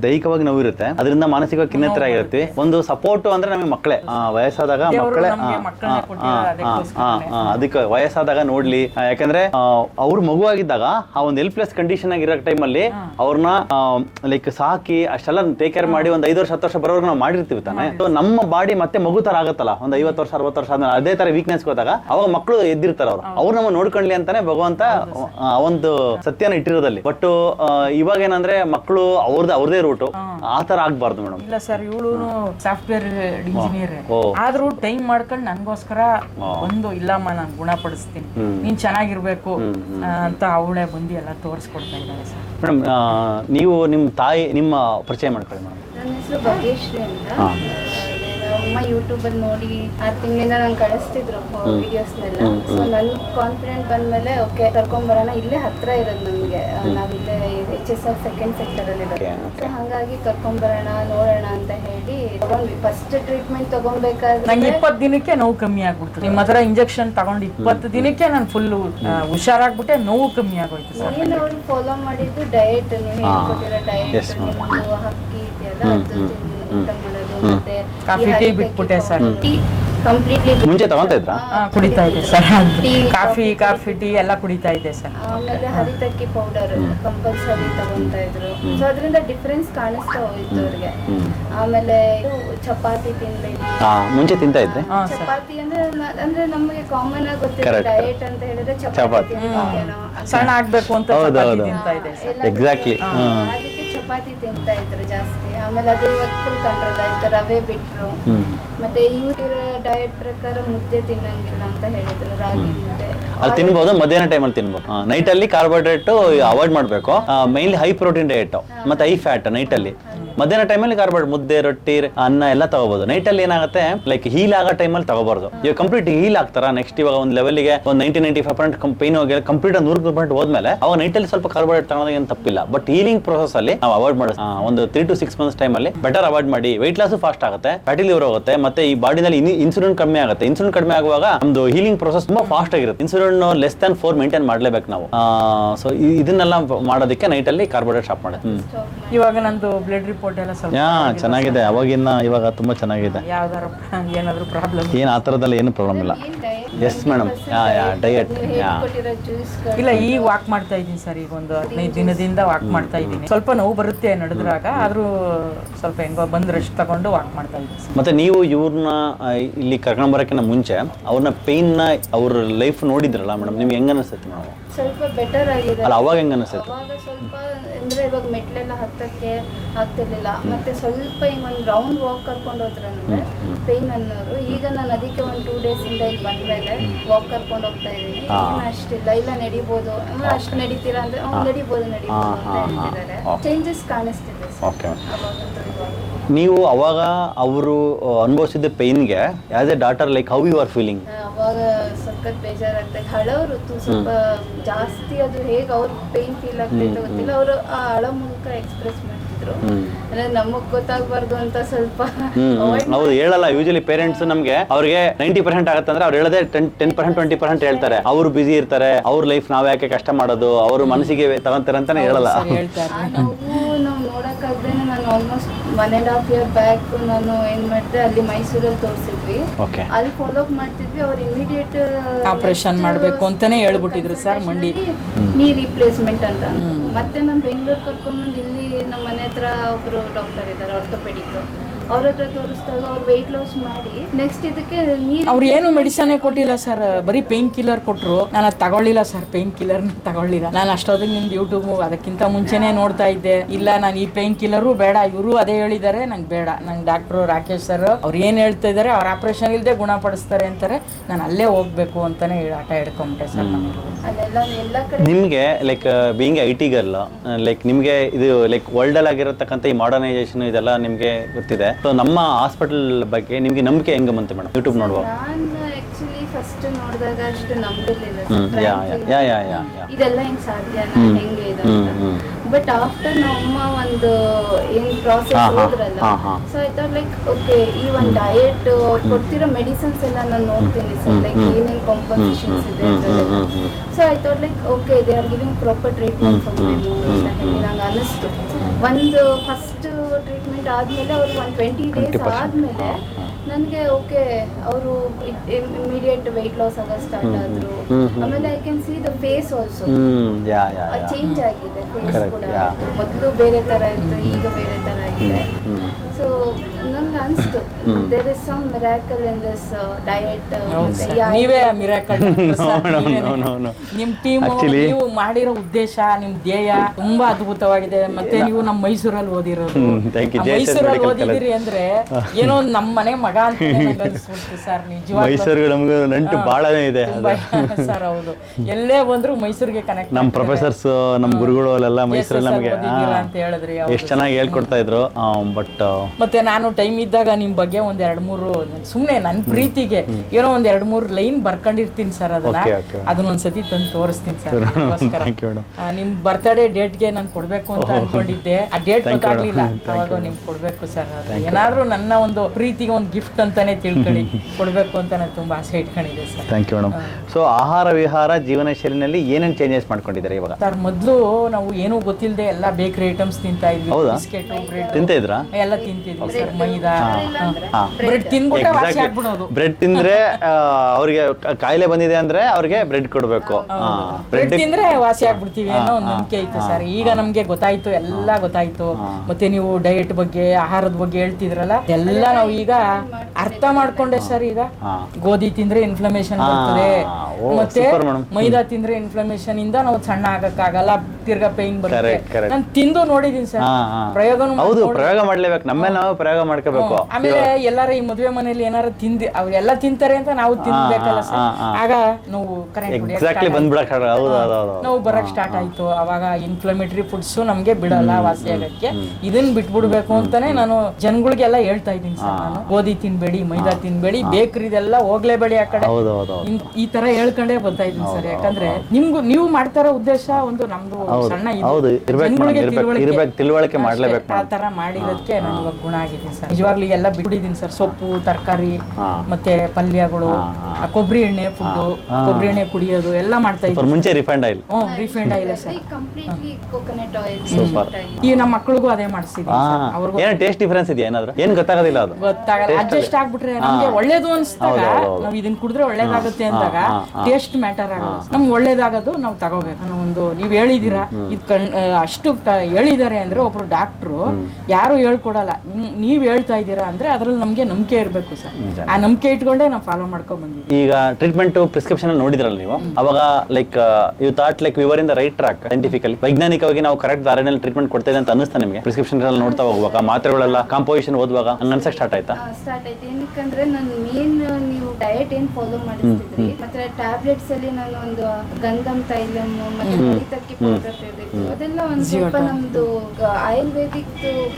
ದೈಹಿಕವಾಗಿ ನೋವು ಇರುತ್ತೆ ಅದರಿಂದ ಮಾನಸಿಕವಾಗಿ ಖಿನ್ನತರ ಆಗಿರ್ತೀವಿ ಒಂದು ಸಪೋರ್ಟ್ ಅಂದ್ರೆ ನಮಗೆ ಮಕ್ಕಳೇ. ವಯಸ್ಸಾದಾಗ ಮಕ್ಕಳೇ. ಅದಕ್ಕೆ ವಯಸ್ಸಾದಾಗ ನೋಡ್ಲಿ. ಯಾಕಂದ್ರೆ ಅವ್ರು ಮಗುವಾಗಿದ್ದಾಗ ಆ ಒಂದು ಹೆಲ್ಪ್ಲೆಸ್ ಕಂಡೀಷನ್ ಆಗಿರೋ ಟೈಮಲ್ಲಿ ಅವ್ರನ್ನ ಲೈಕ್ ಸಾಕಿ ಅಷ್ಟೆಲ್ಲ ಟೇಕ್ ಕೇರ್ ಮಾಡಿ ಒಂದು ಐದು ವರ್ಷ ಹತ್ತು ವರ್ಷ ಬರೋರ್ಗ ನಾವು ಮಾಡಿರ್ತೀವಿ ತಾನೆ. ಸೊ ನಮ್ಮ ಬಾಡಿ ಮತ್ತೆ ಮಗು ತರ ಆಗತ್ತಲ್ಲ. ಒಂದು ಐವತ್ತು ವರ್ಷ ಅರವತ್ತು ವರ್ಷ ಆದ್ಮೇಲೆ ಅದೇ ತರ ವೀಕ್ನೆಸ್ ಹೋದಾಗ ಅವಾಗ ಮಕ್ಕಳು ಎದ್ದಿರ್ತಾರ ಅವ್ರು. ಅವ್ರು ನಮ್ಮ ನೋಡ್ಕೊಂಡ್ಲಿ ಅಂತಾನೆ ಭಗವಂತ ಒಂದು ಸತ್ಯನ ಇಟ್ಟಿರೋದಲ್ಲಿ. ಬಟ್ ಇವಾಗ ಏನಂದ್ರೆ ಮಕ್ಕಳು ಅವ್ರದ್ದು ಅವ್ರದೇ ರೂಟು ಆ ತರ ಆಗ್ಬಾರ್ದು ಮೇಡಮ್.
ಇಲ್ಲ ಸರ್ ಇವಳು ಸಾಫ್ಟ್ವೇರ್ ಇಂಜಿನಿಯರ್. ಆದ್ರೂ ಟೈಮ್ ಮಾಡ್ಕೊಂಡು ನನ್ಗೋಸ್ಕರ ಒಂದು ಇಲ್ಲಮ್ಮ ನಾನು ಗುಣಪಡಿಸ್ತೀನಿ. ನೀನ್ ಚೆನ್ನಾಗಿರ್ಬೇಕು ಅಂತ ಅವಳೆ ಬಂದು ಎಲ್ಲ ತೋರಿಸ್ಕೊಡ್ತಾ ಇದ್ದಾರೆ ಸರ್.
ಮೇಡಮ್ ನೀವು ನಿಮ್ಮ ತಾಯಿ ನಿಮ್ಮ ಪರಿಚಯ ಮಾಡ್ಕೊಳ್ಳಿ ಮೇಡಮ್.
ನನ್ನ ಹೆಸರು ಭಾಗ್ಯಶ್ರೀ ಅಂತ. ಅಮ್ಮ ಯೂಟ್ಯೂಬಲ್ಲಿ ನೋಡಿ ಆರು ತಿಂಗಳಿಂದ ನಾನು ಕಳಿಸ್ತಿದ್ರು ವಿಡಿಯೋಸ್ನೆಲ್ಲ ಸೊ ನನ್ ಕಾನ್ಫಿಡೆಂಟ್ ಬಂದ್ಮೇಲೆ ಓಕೆ ಕರ್ಕೊಂಬರೋಣ ಇಲ್ಲೇ ಹತ್ರ ಇರೋದು ನಮಗೆ. ನಾವಿಲ್ಲೇ ಎಚ್ ಎಸ್ ಆರ್ ಸೆಕೆಂಡ್ ಸೆಕ್ಟರಲ್ಲಿ ಇರೋದು. ಸೊ ಹಾಗಾಗಿ ಕರ್ಕೊಂಬರೋಣ ನೋಡೋಣ ಅಂತ ಹೇಳಿ ತಗೊಂಡ್ವಿ. ಫಸ್ಟ್ ಟ್ರೀಟ್ಮೆಂಟ್ ತಗೊಬೇಕಾದ್ರೆ
ನಂಗೆ ಇಪ್ಪತ್ತು ದಿನಕ್ಕೆ ನೋವು ಕಮ್ಮಿ ಆಗ್ಬಿಡ್ತು ನಿಮ್ಮ ಹತ್ರ ಇಂಜೆಕ್ಷನ್ ತಗೊಂಡು ಇಪ್ಪತ್ತು ದಿನಕ್ಕೆ ನಾನು ಫುಲ್ ಹುಷಾರಾಗ್ಬಿಟ್ಟೆ ನೋವು ಕಮ್ಮಿ ಆಗೋಯ್ತು ಸರ್.
ಏನು ಅವ್ರು ಫಾಲೋ ಮಾಡಿದ್ದು ಡಯಟ್ ನೀವು ಹೇಳ್ಕೊಟ್ಟಿರೋ ಡಯಟ್ ಹಕ್ಕಿ ಇದೆಯಲ್ಲ ಅದು ಮತ್ತೆ
ಕಾಫಿ, ಟೀ ಬಿಟ್ಬಿಟ್ಟೆ ಸರ್.
ಕಂಪ್ಲೀಟ್ಲಿ
ಮುಂಚೆ ತಗೊಂತ ಇದ್ರಾ?
ಹಾ, ಕುಡಿತಾ ಇದ್ದೆ sir.
Tea,
coffee coffee tea. ಎಲ್ಲ ಕುಡಿತಾ ಇದ್ದೆ ಸರ್.
ಆಮೇಲೆ ಹರಿತಕ್ಕಿ ಪೌಡರ್ ಕಂಪಲ್ಸರಿ ತಗೊಂತಾ ಇದ್ರು. ಸೊ ಅದರಿಂದ ಡಿಫ್ರೆನ್ಸ್ ಕಾಣಿಸ್ತಾ ಹೋಯ್ತು ಅವ್ರಿಗೆ. ಆಮೇಲೆ ಇದು ಚಪಾತಿ ತಿನ್ಬೇಕು.
ಹಾ ಮುಂಚೆ ತಿಂತ
ಹಾ ಸರ್.
ಚಪಾತಿ ಅಂದ್ರೆ ನ- ಅಂದ್ರೆ ನಮಗೆ ಕಾಮನ್ ಆಗಿ ಗೊತ್ತಿದೆ
Correct,
ಡಯಟ್ ಅಂತ ಹೇಳಿದ್ರೆ
ಚಪಾತಿ.
ಚಪಾತಿ ತಿನ್ಬೇಕೇನೋ.
ಸಣ್ಣ ಆಗ್ಬೇಕು ಅಂತ
ಹೌದು,
ಚಪಾತಿ
ಹೌದು.
ತಿಂತಾ ಇದ್ದೆ ಸರ್.
ಎಲ್ಲ
ಎಕ್ಸಾಕ್ಟ್ಲಿ
ಚಪಾತಿ ತಿಂತಾ ಇದ್ರು ಜಾಸ್ತಿ. ಆಮೇಲೆ ಅದು ಇವತ್ತು ಫುಲ್ ಕಂಟ್ರೋಲ್ ಆಯ್ತು ರವೆ ಬಿಟ್ರು. ಮತ್ತೆ ಇವ್ರ ಡಯಟ್ ಪ್ರಕಾರ ಮುದ್ದೆ ತಿನ್ನಂಗಿಲ್ಲ ಅಂತ ಹೇಳಿದ್ರು ರಾಗಿ ಮುದ್ದೆ.
ಅಲ್ಲಿ ತಿನ್ಬೋದು ಮಧ್ಯಾಹ್ನ ಟೈಮಲ್ಲಿ ತಿನ್ಬೋದು. ನೈಟ್ ಅಲ್ಲಿ ಕಾರ್ಬೋಹೈಡ್ರೇಟ್ ಅವಾಯ್ಡ್ ಮಾಡಬೇಕು. ಮೈನ್ಲಿ ಹೈ ಪ್ರೋಟೀನ್ ಡಯಟ್ ಮತ್ತೆ ಹೈ ಫ್ಯಾಟ್ ನೈಟ್ ಅಲ್ಲಿ. ಮಧ್ಯಾಹ್ನ ಟೈಮಲ್ಲಿ ಕಾರ್ಬೋಹೈಡ್ರೇಟ್ ಮುದ್ದೆ, ರೊಟ್ಟಿ, ಅನ್ನ ಎಲ್ಲ ತಗೋಬಹುದು ನೈಟ್ ಅಲ್ಲಿ ಏನಾಗುತ್ತೆ ಲೈಕ್ ಹೀಲ್ ಆಗೋ ಟೈಮಲ್ಲಿ ತಗೋಬಾರ್ದು. ಇವಾಗ ಕಂಪ್ಲೀಟ್ ಹೀಲ್ ಆಗ್ತಾರ? ನೆಕ್ಸ್ಟ್ ಇವಾಗ ಒಂದು ಲೆವೆಲ್ಗೆ ಒಂದು ninety ninety five percent pain ಹೋಗಿ ಕಂಪ್ಲೀಟ್ ನೂರು ಪರ್ಸೆಂಟ್ ಹೋದ್ಮೇಲೆ, ಅವಾಗ ನೈಟ್ ಅಲ್ಲಿ ಸ್ವಲ್ಪ ಕಾರ್ಬೋಹೈಡ್ರೇಟ್ ತಗೋದಾಗ ಏನು ತಪ್ಪಿಲ್ಲ. ಬಟ್ ಹೀಲಿಂಗ್ ಪ್ರೊಸೆಸ್ ಅಲ್ಲಿ ನಾವು ಅವಾಯ್ಡ್ ಮಾಡಿ ಒಂದು ತ್ರೀ ಟು ಸಿಕ್ಸ್ ಮಂತ್ಸ್ ಟೈಮಲ್ಲಿ ಬೆಟರ್ ಅವಾಯ್ಡ್ ಮಾಡಿ. ವೆಯ್ಟ್ ಲಾಸ್ ಫಾಸ್ಟ್ ಆಗುತ್ತೆ. ಫ್ಯಾಟಿ ಲಿವರ್ ಹೋಗುತ್ತೆ. ಮತ್ತೆ ಈ ಬಾಡಿನಲ್ಲಿ ಇನ್ಸುಲಿನ್ ಕಡಿಮೆ ಆಗುತ್ತೆ. ಇನ್ಸುಲಿನ್ ಕಡಿಮೆ ಆಗುವಾಗ ನಮ್ದು ಹೀಲಿಂಗ್ ಪ್ರೊಸೆಸ್ ತುಂಬಾ ಫಾಸ್ಟ್ ಆಗಿರುತ್ತೆ. Insulin less than four maintain ಮಾಡ್ಲೇಬೇಕು ನಾವು. ಸೊ ಇದನ್ನೆಲ್ಲ ಮಾಡೋದಕ್ಕೆ ನೈಟ್ ಅಲ್ಲಿ ಕಾರ್ಬೋಹೈಡ್ರೇಟ್ ಸ್ಟಾಪ್ ಮಾಡಿ
ಇವಾಗ ನಂದು ಬ್ಲಡ್ ಎಲ್ಲ ಸ್ವಲ್ಪ
ಚೆನ್ನಾಗಿದೆ. ಅವಾಗಿನ ಇವಾಗ ತುಂಬಾ ಚೆನ್ನಾಗಿದೆ.
ಯಾವ್ದಾರು ಏನಾದರೂ ಪ್ರಾಬ್ಲಮ್
ಏನು ಆ ಥರದ್ದೆಲ್ಲ ಏನು ಪ್ರಾಬ್ಲಮ್ ಇಲ್ಲ. Yes madam yeah yeah diet yeah.
ಇಲ್ಲ ಈಗ ವಾಕ್ ಮಾಡ್ತಾ ಇದ್ದೀನಿ ಸರ್ ಈಗ ಒಂದು ಹದಿನೈದು ದಿನದಿಂದ ವಾಕ್ ಮಾಡ್ತಾ ಇದ್ದೀನಿ. ಸ್ವಲ್ಪ ನೋವು ಬರುತ್ತೆ ನಡೆದ್ರಾಗ ಆದ್ರೂ ಸ್ವಲ್ಪ ಹೆಂಗೋ ಬಂದ್ ರೆಸ್ಟ್ ತಗೊಂಡು ವಾಕ್ ಮಾಡ್ತಾ ಇದ್ದೀನಿ ಸರ್.
ಮತ್ತೆ ನೀವು ಇವ್ರನ್ನ ಇಲ್ಲಿ ಕರ್ಕೊಂಡ್ ಬರೋಕ್ಕಿಂತ ಮುಂಚೆ ಅವ್ರನ್ನ ನ ಅವ್ರ ಲೈಫ್ ನೋಡಿದ್ರಲ್ಲ ಮೇಡಮ್ ನಿಮ್ಗೆ ಹೆಂಗ ಅನಿಸ್ತೈತಿ ನಾವು
ಸ್ವಲ್ಪ ಬೆಟರ್ ಆಗಿದೆ.
ಅಲ್ಲ ಅವಾಗ ಹೆಂಗ ಅನಿಸ್ತೈತೆ
ಅವಾಗ ಸ್ವಲ್ಪ ಅಂದ್ರೆ ಇವಾಗ ಮೆಟ್ಲೆಲ್ಲ ಹತ್ತಕ್ಕೆ ಆಗ್ತಿರ್ಲಿಲ್ಲ. ಮತ್ತೆ ಸ್ವಲ್ಪ ಈಗ ಒಂದು ರೌಂಡ್ ವಾಕ್ ಕರ್ಕೊಂಡು ಹೋದ್ರಂದ್ರೆ ಪೇನ್ ಅನ್ನೋರು. ಈಗ ನಾನು ಅದಕ್ಕೆ ಒಂದು ಟೂ ಡೇಸ್ ಇಂದ ಇಲ್ಲಿ ಬಂದ್ಮೇಲೆ ವಾಕ್ ಕರ್ಕೊಂಡು ಹೋಗ್ತಾ ಇದ್ದೀನಿ. ಅಷ್ಟಿಲ್ಲ. ಇಲ್ಲ ನಡಿಬೋದು. ಅಷ್ಟು ನಡೀತೀರಾ ಅಂದ್ರೆ ನಡಿಬೋದು ನಡಿಬೋದು ಅಂತ ಹೇಳ್ತಿದ್ದಾರೆ. ಚೇಂಜಸ್ ಕಾಣಿಸ್ತಿದೆ
ಓಕೆ ನೀವು ಅವಾಗ ಅವರು ಅನುಭವಿಸಿದ ಪೈನ್ಗೆ as a daughter like how you are feeling
ಅವಾಗ ಸಖತ್ ಬೇಜಾರಾಗ್ತದೆ ಹಳೋರು ತು- ಸ್ವಲ್ಪ ಜಾಸ್ತಿ ಅದು ಹೇಗೆ ಅವ್ರ ಪೇನ್ ಫೀಲ್ ಆಗ್ತಿತ್ತು ಗೊತ್ತಿಲ್ಲ. ಅವರು ಆ ಅಳ ಮೂಲಕ ಎಕ್ಸ್ಪ್ರೆಸ್ ಮಾಡ್ತಿದ್ರು. ಅಂದ್ರೆ ನಮಗ್ ಗೊತ್ತಾಗ್ಬಾರ್ದು ಅಂತ ಸ್ವಲ್ಪ avoid
ಹೌದು ಹೇಳಲ್ಲ. ಯೂಶಲಿ ಪೇರೆಂಟ್ಸ್ ನಮಗೆ ಅವ್ರಿಗೆ ನೈಂಟಿ ಪರ್ಸೆಂಟ್ ಆಗುತ್ತೆ ಅಂದ್ರೆ ಅವ್ರು ಹೇಳದೆ ten ten percent twenty percent ಹೇಳ್ತಾರೆ. ಅವ್ರು ಬಿಸಿ ಇರ್ತಾರೆ ಅವ್ರ ಲೈಫ್ ನಾವ್ ಯಾಕೆ ಕಷ್ಟ ಮಾಡೋದು ಅವ್ರ ಮನಸ್ಸಿಗೆ ತಗೊಂತಾರೆ ಅಂತಾನೆ ಹೇಳಲ್ಲ.
ಹೇಳ್ತಾರೆ.
ಆ ನೋವು ನಾವು ನೋಡಕ್ಕಾಗ್ದೇನೆ ನಾನು almost one and half year back ನಾನು ಏನ್ ಮಾಡಿದೆ ಅಲ್ಲಿ ಮೈಸೂರಲ್ಲಿ ತೋರಿಸಿದ್ವಿ.
ಓಕೆ
ಅಲ್ಲಿ ಫಾಲೋ ಅಪ್ ಮಾಡ್ತಿದ್ವಿ ಅವ್ರು ಇಮಿಡಿಯೇಟ್
ಆಪರೇಷನ್ ಮಾಡಬೇಕು ಅಂತಾನೆ ಹೇಳ್ಬಿಟ್ಟಿದ್ರು ಸರ್ ಮಂಡಿ.
ನೀ ರಿಪ್ಲೇಸ್ಮೆಂಟ್ ಅಂತ. ಮತ್ತೆ ನಾನು ಬೆಂಗಳೂರು ಕರ್ಕೊಂಡ್ಬಂದು ಇಲ್ಲಿ ನಮ್ಮ ಮನೆ ಹತ್ರ ಒಬ್ರು ಡಾಕ್ಟರ್ ಇದ್ದಾರೆ ಆರ್ಥೋಪೆಡಿಕ್ ಅವ್ರ ಹತ್ರ ತೋರಿಸಿದಾಗ ಅವ್ರು ವೆಯ್ಟ್ ಲಾಸ್ ಮಾಡಿ ನೆಕ್ಸ್ಟ್ ಇದಕ್ಕೆ ನೀರು
ಅವ್ರು ಏನು ಮೆಡಿಸನ್ ಕೊಟ್ಟಿಲ್ಲ ಸರ್ ಬರೀ ಪೇನ್ ಕಿಲ್ಲರ್ ಕೊಟ್ಟರು ನಾನು ಅದು ತಗೊಳ್ಳಿಲ್ಲ ಸರ್ ಪೇನ್ ಕಿಲ್ಲರ್ ತಗೊಳ್ಳಿಲ್ಲ. ನಾನು ಅಷ್ಟೊತ್ತಿಗೆ ನಿಮ್ದು ಯೂಟ್ಯೂಬ್ ಅದಕ್ಕಿಂತ ಮುಂಚೆನೆ ನೋಡ್ತಾ ಇದ್ದೆ. ಇಲ್ಲ ನಾನು ಈ ಪೇನ್ ಕಿಲ್ಲರು ಬೇಡ. ಇವರು ಅದೇ ಹೇಳಿದ್ದಾರೆ. ನಂಗೆ ಬೇಡ. ನಂಗೆ ಡಾಕ್ಟ್ರು ರಾಕೇಶ್ ಸರ್ ಅವ್ರು ಏನು ಹೇಳ್ತಾ ಇದ್ದಾರೆ ಅವ್ರ ಆಪರೇಷನ್ ಇಲ್ಲದೆ ಗುಣಪಡಿಸ್ತಾರೆ ಅಂತಾರೆ. ನಾನು ಅಲ್ಲೇ ಹೋಗ್ಬೇಕು ಅಂತಾನೆ ಹೇಳಿ ಆಟ ಹಿಡ್ಕೊಂಬಿಟ್ಟೆ ಸರ್ ಅದೆಲ್ಲ
ಅಲ್ಲೆಲ್ಲ ಎಲ್ಲ ಕಡೆ
ನಿಮಗೆ like being I T girl like ನಿಮಗೆ ಇದು ಲೈಕ್ ವರ್ಲ್ಡಲ್ಲಿ ಆಗಿರತಕ್ಕಂಥ ಈ ಮಾಡರ್ನೈಸೇಷನ್ ಇದೆಲ್ಲ ನಿಮಗೆ ಗೊತ್ತಿದೆ. ಸೊ ನಮ್ಮ ಹಾಸ್ಪಿಟಲ್ ಬಗ್ಗೆ ನಿಮಗೆ ನಂಬಿಕೆ ಹೆಂಗೆ ಬಂತು ಮೇಡಮ್? ಯೂಟ್ಯೂಬ್ ನೋಡುವಾಗ?
ನಾನು ಆಕ್ಚುಲಿ ಫಸ್ಟ್ ನೋಡಿದಾಗ ಅಷ್ಟು ನಂಬಿರ್ಲಿಲ್ಲ
ಹ್ಮ್. ಯಾ, ಯಾ, ಯಾ, ಯಾ, ಯಾ, ಯಾ.
ಇದೆಲ್ಲ ಹೆಂಗ್ ಸಾಧ್ಯ? ಹೆಂಗೆ ಇದು
ಹ್ಮ್,
ಅಂತ.
ಹ್ಮ್.
ಬಟ್ ಆಫ್ಟರ್ ನಮ್ಮ ಒಂದು ಏನ್ ಪ್ರಾಸೆಸ್
ಹಾ, ಹಾ,
ಹೋದ್ರಲ್ಲ
ಹಾ, ಹಾ.
So I thought like okay ಈ ಒಂದು ಡಯಟ್ ಕೊಡ್ತಿರೋ ಮೆಡಿಸಿನ್ಸ್ ಎಲ್ಲ ನಾನು ನೋಡ್ತೀನಿ ಸರ್ ಲೈಕ್ ಏನೇನ್ ಕಾಂಪನ್ಸೇಷನ್ಸ್ ಇದೆ
hmm, hmm, hmm, hmm.
So I thought like okay they are giving proper treatment for my ಅಂತ ಹೇಳಿ ನಂಗೆ ಅನಿಸ್ತು. ಒಂದು ಫಸ್ಟ್ ಆದ್ಮೇಲೆ ಅವ್ರು ಒಂದು ಟ್ವೆಂಟಿ ಡೇಸ್
20%.
ಆದ್ಮೇಲೆ ನನಗೆ ಓಕೆ ಅವರು ಇಮಿಡಿಯೇಟ್ ವೆಯ್ಟ್ ಲಾಸ್ ಆಗ ಸ್ಟಾರ್ಟ್ ಆದ್ರು. ಆಮೇಲೆ I can see the face also
yeah yeah yeah.
Change ಆಗಿದೆ ಫೇಸ್
Correct,
ಕೂಡ. ಮೊದಲು ಬೇರೆ ತರ ಇತ್ತು ಈಗ ಬೇರೆ ತರ ಆಗಿದೆ. ಸೊ ನಂಗೆ ಅನಿಸ್ತು there is some miracle in this diet
ನೀವೇ ಮಿರಾಕಲ್. ನಿಮ್ ಟೀಮ್ ನೀವು ಮಾಡಿರೋ ಉದ್ದೇಶ ನಿಮ್ ಧ್ಯೇಯ ತುಂಬಾ ಅದ್ಭುತವಾಗಿದೆ. ಮತ್ತೆ ನೀವು ನಮ್ಮ ಮೈಸೂರಲ್ಲಿ ಓದಿರೋದು. ಮೈಸೂರಲ್ಲಿ ಓದಿದಿರಿ ಅಂದ್ರೆ ಏನೋ ನಮ್ಮ ಮನೆ ಮಗ ಸರ್
ಮೈಸೂರಿಗೆ ನಮ್ಗೆ ನಂಟು ಬಹಳನೇ ಇದೆ
ಸರ್ ಹೌದು. ಎಲ್ಲೇ ಬಂದ್ರು ಮೈಸೂರಿಗೆ ಕನೆಕ್ಟ್
ನಮ್ಮ ಪ್ರೊಫೆಸರ್ಸ್ ನಮ್ಮ ಗುರುಗಳು ಅಲ್ಲೆಲ್ಲ ಮೈಸೂರಲ್ಲಿ ನಮಗೆ
ಅಂತ ಹೇಳಿದ್ರಿ.
ಎಷ್ಟು ಚೆನ್ನಾಗಿ ಹೇಳ್ಕೊಡ್ತಾ ಇದ್ರು ಬಟ್
ಮತ್ತೆ ನಾನು ಟೈಮ್ ಇದ್ದಾಗ ನಿಮ್ ಬಗ್ಗೆ ಒಂದ್ ಎರಡ್ ಮೂರು ಸುಮ್ನೆ ನನ್ನ ಪ್ರೀತಿಗೆ ಏನೋ ಒಂದ್ ಎರಡ್ ಮೂರು ಲೈನ್ ಬರ್ಕೊಂಡಿರ್ತೀನಿ ಸರ್ ಅದನ್ನ. ಅದನ್ನ ಒಂದ್ಸತಿ ತಂದು ತೋರಿಸ್ತೀನಿ ಸರ್ ನಿಮ್ ಬರ್ತ್ಡೇ ಡೇಟ್ಗೆ ನಾನು ಕೊಡ್ಬೇಕು ಅಂತ ಅನ್ಕೊಂಡಿದ್ದೆ. ಆ ಡೇಟ್ ಗೊತ್ತಾಗ್ಲಿಲ್ಲ. ಅವಾಗ ನಿಮ್ಗೆ ಕೊಡ್ಬೇಕು ಸರ್ ಏನಾದ್ರೂ ನನ್ನ ಒಂದು ಪ್ರೀತಿಗೆ ಒಂದು ಗಿಫ್ಟ್ ಅಂತಾನೆ ತಿಳ್ಕೊಳ್ಳಿ. ಕೊಡಬೇಕು ಅಂತ ನಾನು ತುಂಬಾ ಆಸೆ ಇಟ್ಕೊಂಡಿದ್ದೆ sir.
Thank you madam so ಆಹಾರ ವಿಹಾರ ಜೀವನ ಶೈಲಿನಲ್ಲಿ ಏನೇನು ಚೇಂಜಸ್ ಮಾಡ್ಕೊಂಡಿದ್ದಾರೆ ಇವಾಗ?
ಸರ್ ಮೊದಲು ನಾವು ಏನೂ ಗೊತ್ತಿಲ್ಲದೆ ಎಲ್ಲ ಬೇಕರಿ ಐಟಮ್ಸ್ ತಿಂತಾ ಇದ್ವಿ.
ಹೌದಾ?
ಬಿಸ್ಕೆಟ್ ಬ್ರೆಡ್
ತಿಂತ ಇದ್ರಾ?
ಎಲ್ಲ ತಿಂತಿದ್ವಿ ಸರ್ ಮೈದಾ.
ಹಾ.
ಬ್ರೆಡ್ ತಿನ್ಬಿಟ್ಟೆ ವಾಸಿ ಆಗ್ಬಿಡೋದು.
ಬ್ರೆಡ್ ತಿಂದ್ರೆ ಆ, ಅವ್ರಿಗೆ ಕ- ಕಾಯಿಲೆ ಬಂದಿದೆ ಅಂದ್ರೆ ಅವ್ರಿಗೆ ಬ್ರೆಡ್ ಕೊಡಬೇಕು.
ಬ್ರೆಡ್ ತಿಂದ್ರೆ ವಾಸಿ ಆಗ್ಬಿಡ್ತೀವಿ ಅನ್ನೋ ಒಂದು ನಂಬಿಕೆ ಇತ್ತು ಸರ್. ಈಗ ನಮ್ಗೆ ಗೊತ್ತಾಯ್ತು ಎಲ್ಲ ಗೊತ್ತಾಯ್ತು. ಮತ್ತೆ ನೀವು ಡಯಟ್ ಬಗ್ಗೆ ಆಹಾರದ ಬಗ್ಗೆ ಹೇಳ್ತಿದ್ರಲ್ಲ ಎಲ್ಲ ನಾವು ಈಗ ಅರ್ಥ ಮಾಡ್ಕೊಂಡೆ ಸರ್ ಈಗ. ಗೋಧಿ ತಿಂದ್ರೆ ಇನ್ಫ್ಲಮೇಷನ್ ಬರ್ತದೆ. ಮತ್ತೆ ಮೈದಾ ತಿಂದ್ರೆ ಇನ್ಫ್ಲಮೇಷನ್ ಇಂದ ನಾವು ಸಣ್ಣ ಆಗಕ್ಕಾಗಲ್ಲ ತಿರ್ಗಾ ಪೈನ್ ಬರುತ್ತೆ. ನಾನು ತಿಂದು ನೋಡಿದೀನಿ ಸರ್. ಪ್ರಯೋಗ
ಹೌದು ಪ್ರಯೋಗ ಮಾಡ್ಲೇಬೇಕು. ನಮ್ಮೇಲೆ ನಾವು ಪ್ರಯೋಗ ಮಾಡ್ಕೋಬೇಕು.
ಆಮೇಲೆ ಎಲ್ಲಾರ ಈ ಮದುವೆ ಮನೆಯಲ್ಲಿ ಏನಾರ ತಿಂದಿ ಅವ್ರೆಲ್ಲ ತಿಂತಾರೆ ಅಂತ ನಾವು ತಿನ್ಬೇಕಲ್ಲ ಸರ್. ಆಗ ನಾವು
ಎಕ್ಸಾಕ್ಟ್ಲಿ ಬಂದ್ಬಿಡಕ್
ನಾವು ಬರಕ್ ಸ್ಟಾರ್ಟ್ ಆಯ್ತು. ಅವಾಗ ಇನ್ಫ್ಲಮೇಟರಿ ಫುಡ್ಸ್ ನಮ್ಗೆ ಬಿಡಲ್ಲ ವಾಸಿ ಆಗಕ್ಕೆ ಇದನ್ನ ಬಿಟ್ಬಿಡ್ಬೇಕು ಅಂತಾನೆ ನಾನು ಜನಗಳಿಗೆಲ್ಲ ಹೇಳ್ತಾ ಇದ್ದೀನಿ ಸರ್ ನಾನು. ಗೋಧಿ ತಿನ್ಬೇಡಿ ಮೈದಾ ತಿನ್ಬೇಡಿ ಬೇಕ್ರಿದೆಲ್ಲ ಹೋಗ್ಲೇಬೇಡಿ ಆ ಕಡೆ. ಇನ್- ಈ ತರ ಹೇಳ್ಕೊಂಡೇ ಬರ್ತಾ ಇದ್ದೀನಿ ಸರ್. ಯಾಕಂದ್ರೆ ನಿಮ್ಗೂ ನೀವು ಮಾಡ್ತಾರ ಉದ್ದೇಶ ಒಂದು ನಮ್ದು ಸಣ್ಣ ಇದು.
ಹೌದು, ಇರ್ಬೇಕು
ಜನಗಳಿಗೆ
madam, ಇರ್ಬೇಕು,
ತಿಳುವಳಿಕೆ.
ಇರ್ಬೇಕು, ತಿಳುವಳಿಕೆ
ಅಷ್ಟೇ,
ಮಾಡ್ಲೇಬೇಕು
ಆ ತರ ಮಾಡಿದಕ್ಕೆ ನಾನು ಇವಾಗ ಗುಣ ಆಗಿದೆ ಸರ್. ನಿಜವಾಗ್ಲೂ ಎಲ್ಲ ಬಿಟ್ಟಿದ್ದೀನಿ ಸರ್. ಸೊಪ್ಪು ತರಕಾರಿ
ಹಾ.
ಮತ್ತೆ ಪಲ್ಯಗಳು ಆ ಕೊಬ್ಬರಿ ಎಣ್ಣೆ ಫುಡ್ ಕೊಬ್ಬರಿ ಎಣ್ಣೆ ಕುಡಿಯೋದು ಎಲ್ಲ ಮಾಡ್ತಾ ಇದ್ದೀನಿ.
ಅವ್ರ ಮುಂಚೆ ರಿಫೈಂಡ್ ಆಯಿಲ್.
ಹ್ಞೂ ರಿಫೈಂಡ್ ಆಯಿಲ್ಲ ಸರ್.
ಕಂಪ್ಲೀಟ್ಲಿ ಕೋಕೋನಟ್ ಆಯಿಲ್
ಈ ನಮ್ಮ ಮಕ್ಕಳಿಗೂ ಅದೇ ಮಾಡಿಸಿದ್ದೀನಿ
ಹಾ.
ಅವ್ರಿಗೂ
ಏನು ಟೇಸ್ಟ್ ಡಿಫರೆನ್ಸ್ ಇದೆಯಾ ಏನಾದ್ರು? ಏನು ಗೊತ್ತಾಗೋದಿಲ್ಲ ಅದು.
ಗೊತ್ತಾಗಲ್ಲ. ಅಡ್ಜಸ್ಟ್ ಆಗ್ಬಿಟ್ರೆ ನಮ್ಗೆ ಒಳ್ಳೇದು ಅನ್ಸ್ದಾಗ ನಾವ್ ಇದನ್ನ ಕುಡಿದ್ರೆ ಒಳ್ಳೇದಾಗುತ್ತೆ ಅಂದಾಗ ಟೇಸ್ಟ್ ಮ್ಯಾಟರ್ ಆಗಲ್ಲ ನಮ್ಗೆ ಒಳ್ಳೇದಾಗೋದು ನಾವು ತಗೋಬೇಕು. ಅನ್ನೋ ಒಂದು ನೀವ್ ಹೇಳಿದೀರಾ ಇದ್ ಕಣ್ ಅಷ್ಟು ಹೇಳಿದಾರೆ ಅಂದ್ರೆ ಒಬ್ರು ಡಾಕ್ಟ್ರು ಯಾರು ಹೇಳ್ಕೊಡಲ್ಲ. ನೀವ್ ಹೇಳ್ತಾ ಇದ್ದೀರಾ ಅಂದ್ರೆ ಅದ್ರಲ್ಲಿ ನಮ್ಗೆ ನಂಬಿಕೆ ಇರ್ಬೇಕು ಸರ್. ಆ ನಂಬಿಕೆ ಇಟ್ಕೊಂಡೆ ನಾವು ಫಾಲೋ ಮಾಡ್ಕೊಂಡ್ ಬಂದಿದ್ದೀವಿ.
ಈಗ ಟ್ರೀಟ್ಮೆಂಟ್ ಪ್ರಿಸ್ಕ್ರಿಪ್ಷನ್ ನೋಡಿದ್ರಲ್ಲ ನೀವು? ಅವಾಗ like you thought like we're in the right track scientifically ವೈಜ್ಞಾನಿಕವಾಗಿ ನಾವು ಕರೆಕ್ಟ್ ದಾರಿನಲ್ಲಿ ಟ್ರೀಟ್ಮೆಂಟ್ ಕೊಡ್ತಾ ಇದೆ ಅಂತ ಅನಿಸ್ತಾ ನಿಮಗೆ? ಪ್ರಿಸ್ಕ್ರಿಪ್ಷನ್ ನೋಡ್ತಾ ಹೋಗುವಾಗ ಮಾತ್ರೆಗಳೆಲ್ಲ ಕಾಂಪೋಸಿಷನ್ ಓದುವಾಗ ಹಂಗ ಅನ್ಸಕ್ ಸ್ಟಾರ್ಟ್ ಆಯ್ತಾ?
ಆಯ್ತು ಏನಕ್ಕಂದ್ರೆ ನಾನು ಮೇನ್ ನೀವು ಡಯಟ್ ಏನ್ ಫಾಲೋ ಮಾಡಿಸ್ತಿದ್ರಿ? ಮತ್ತೆ ಟ್ಯಾಬ್ಲೆಟ್ಸ್ ಅಲ್ಲಿ ನಾನು ಒಂದು ಗಂಧಮ್ ತೈಲಮ್ ಮತ್ತೆ ಹರಿತಕ್ಕಿ ಪೌಡರ್ ಇರ್ಬೇಕು ಅದೆಲ್ಲ ಒಂದು ಸ್ವಲ್ಪ ನಮ್ದು ಆಯುರ್ವೇದಿಕ್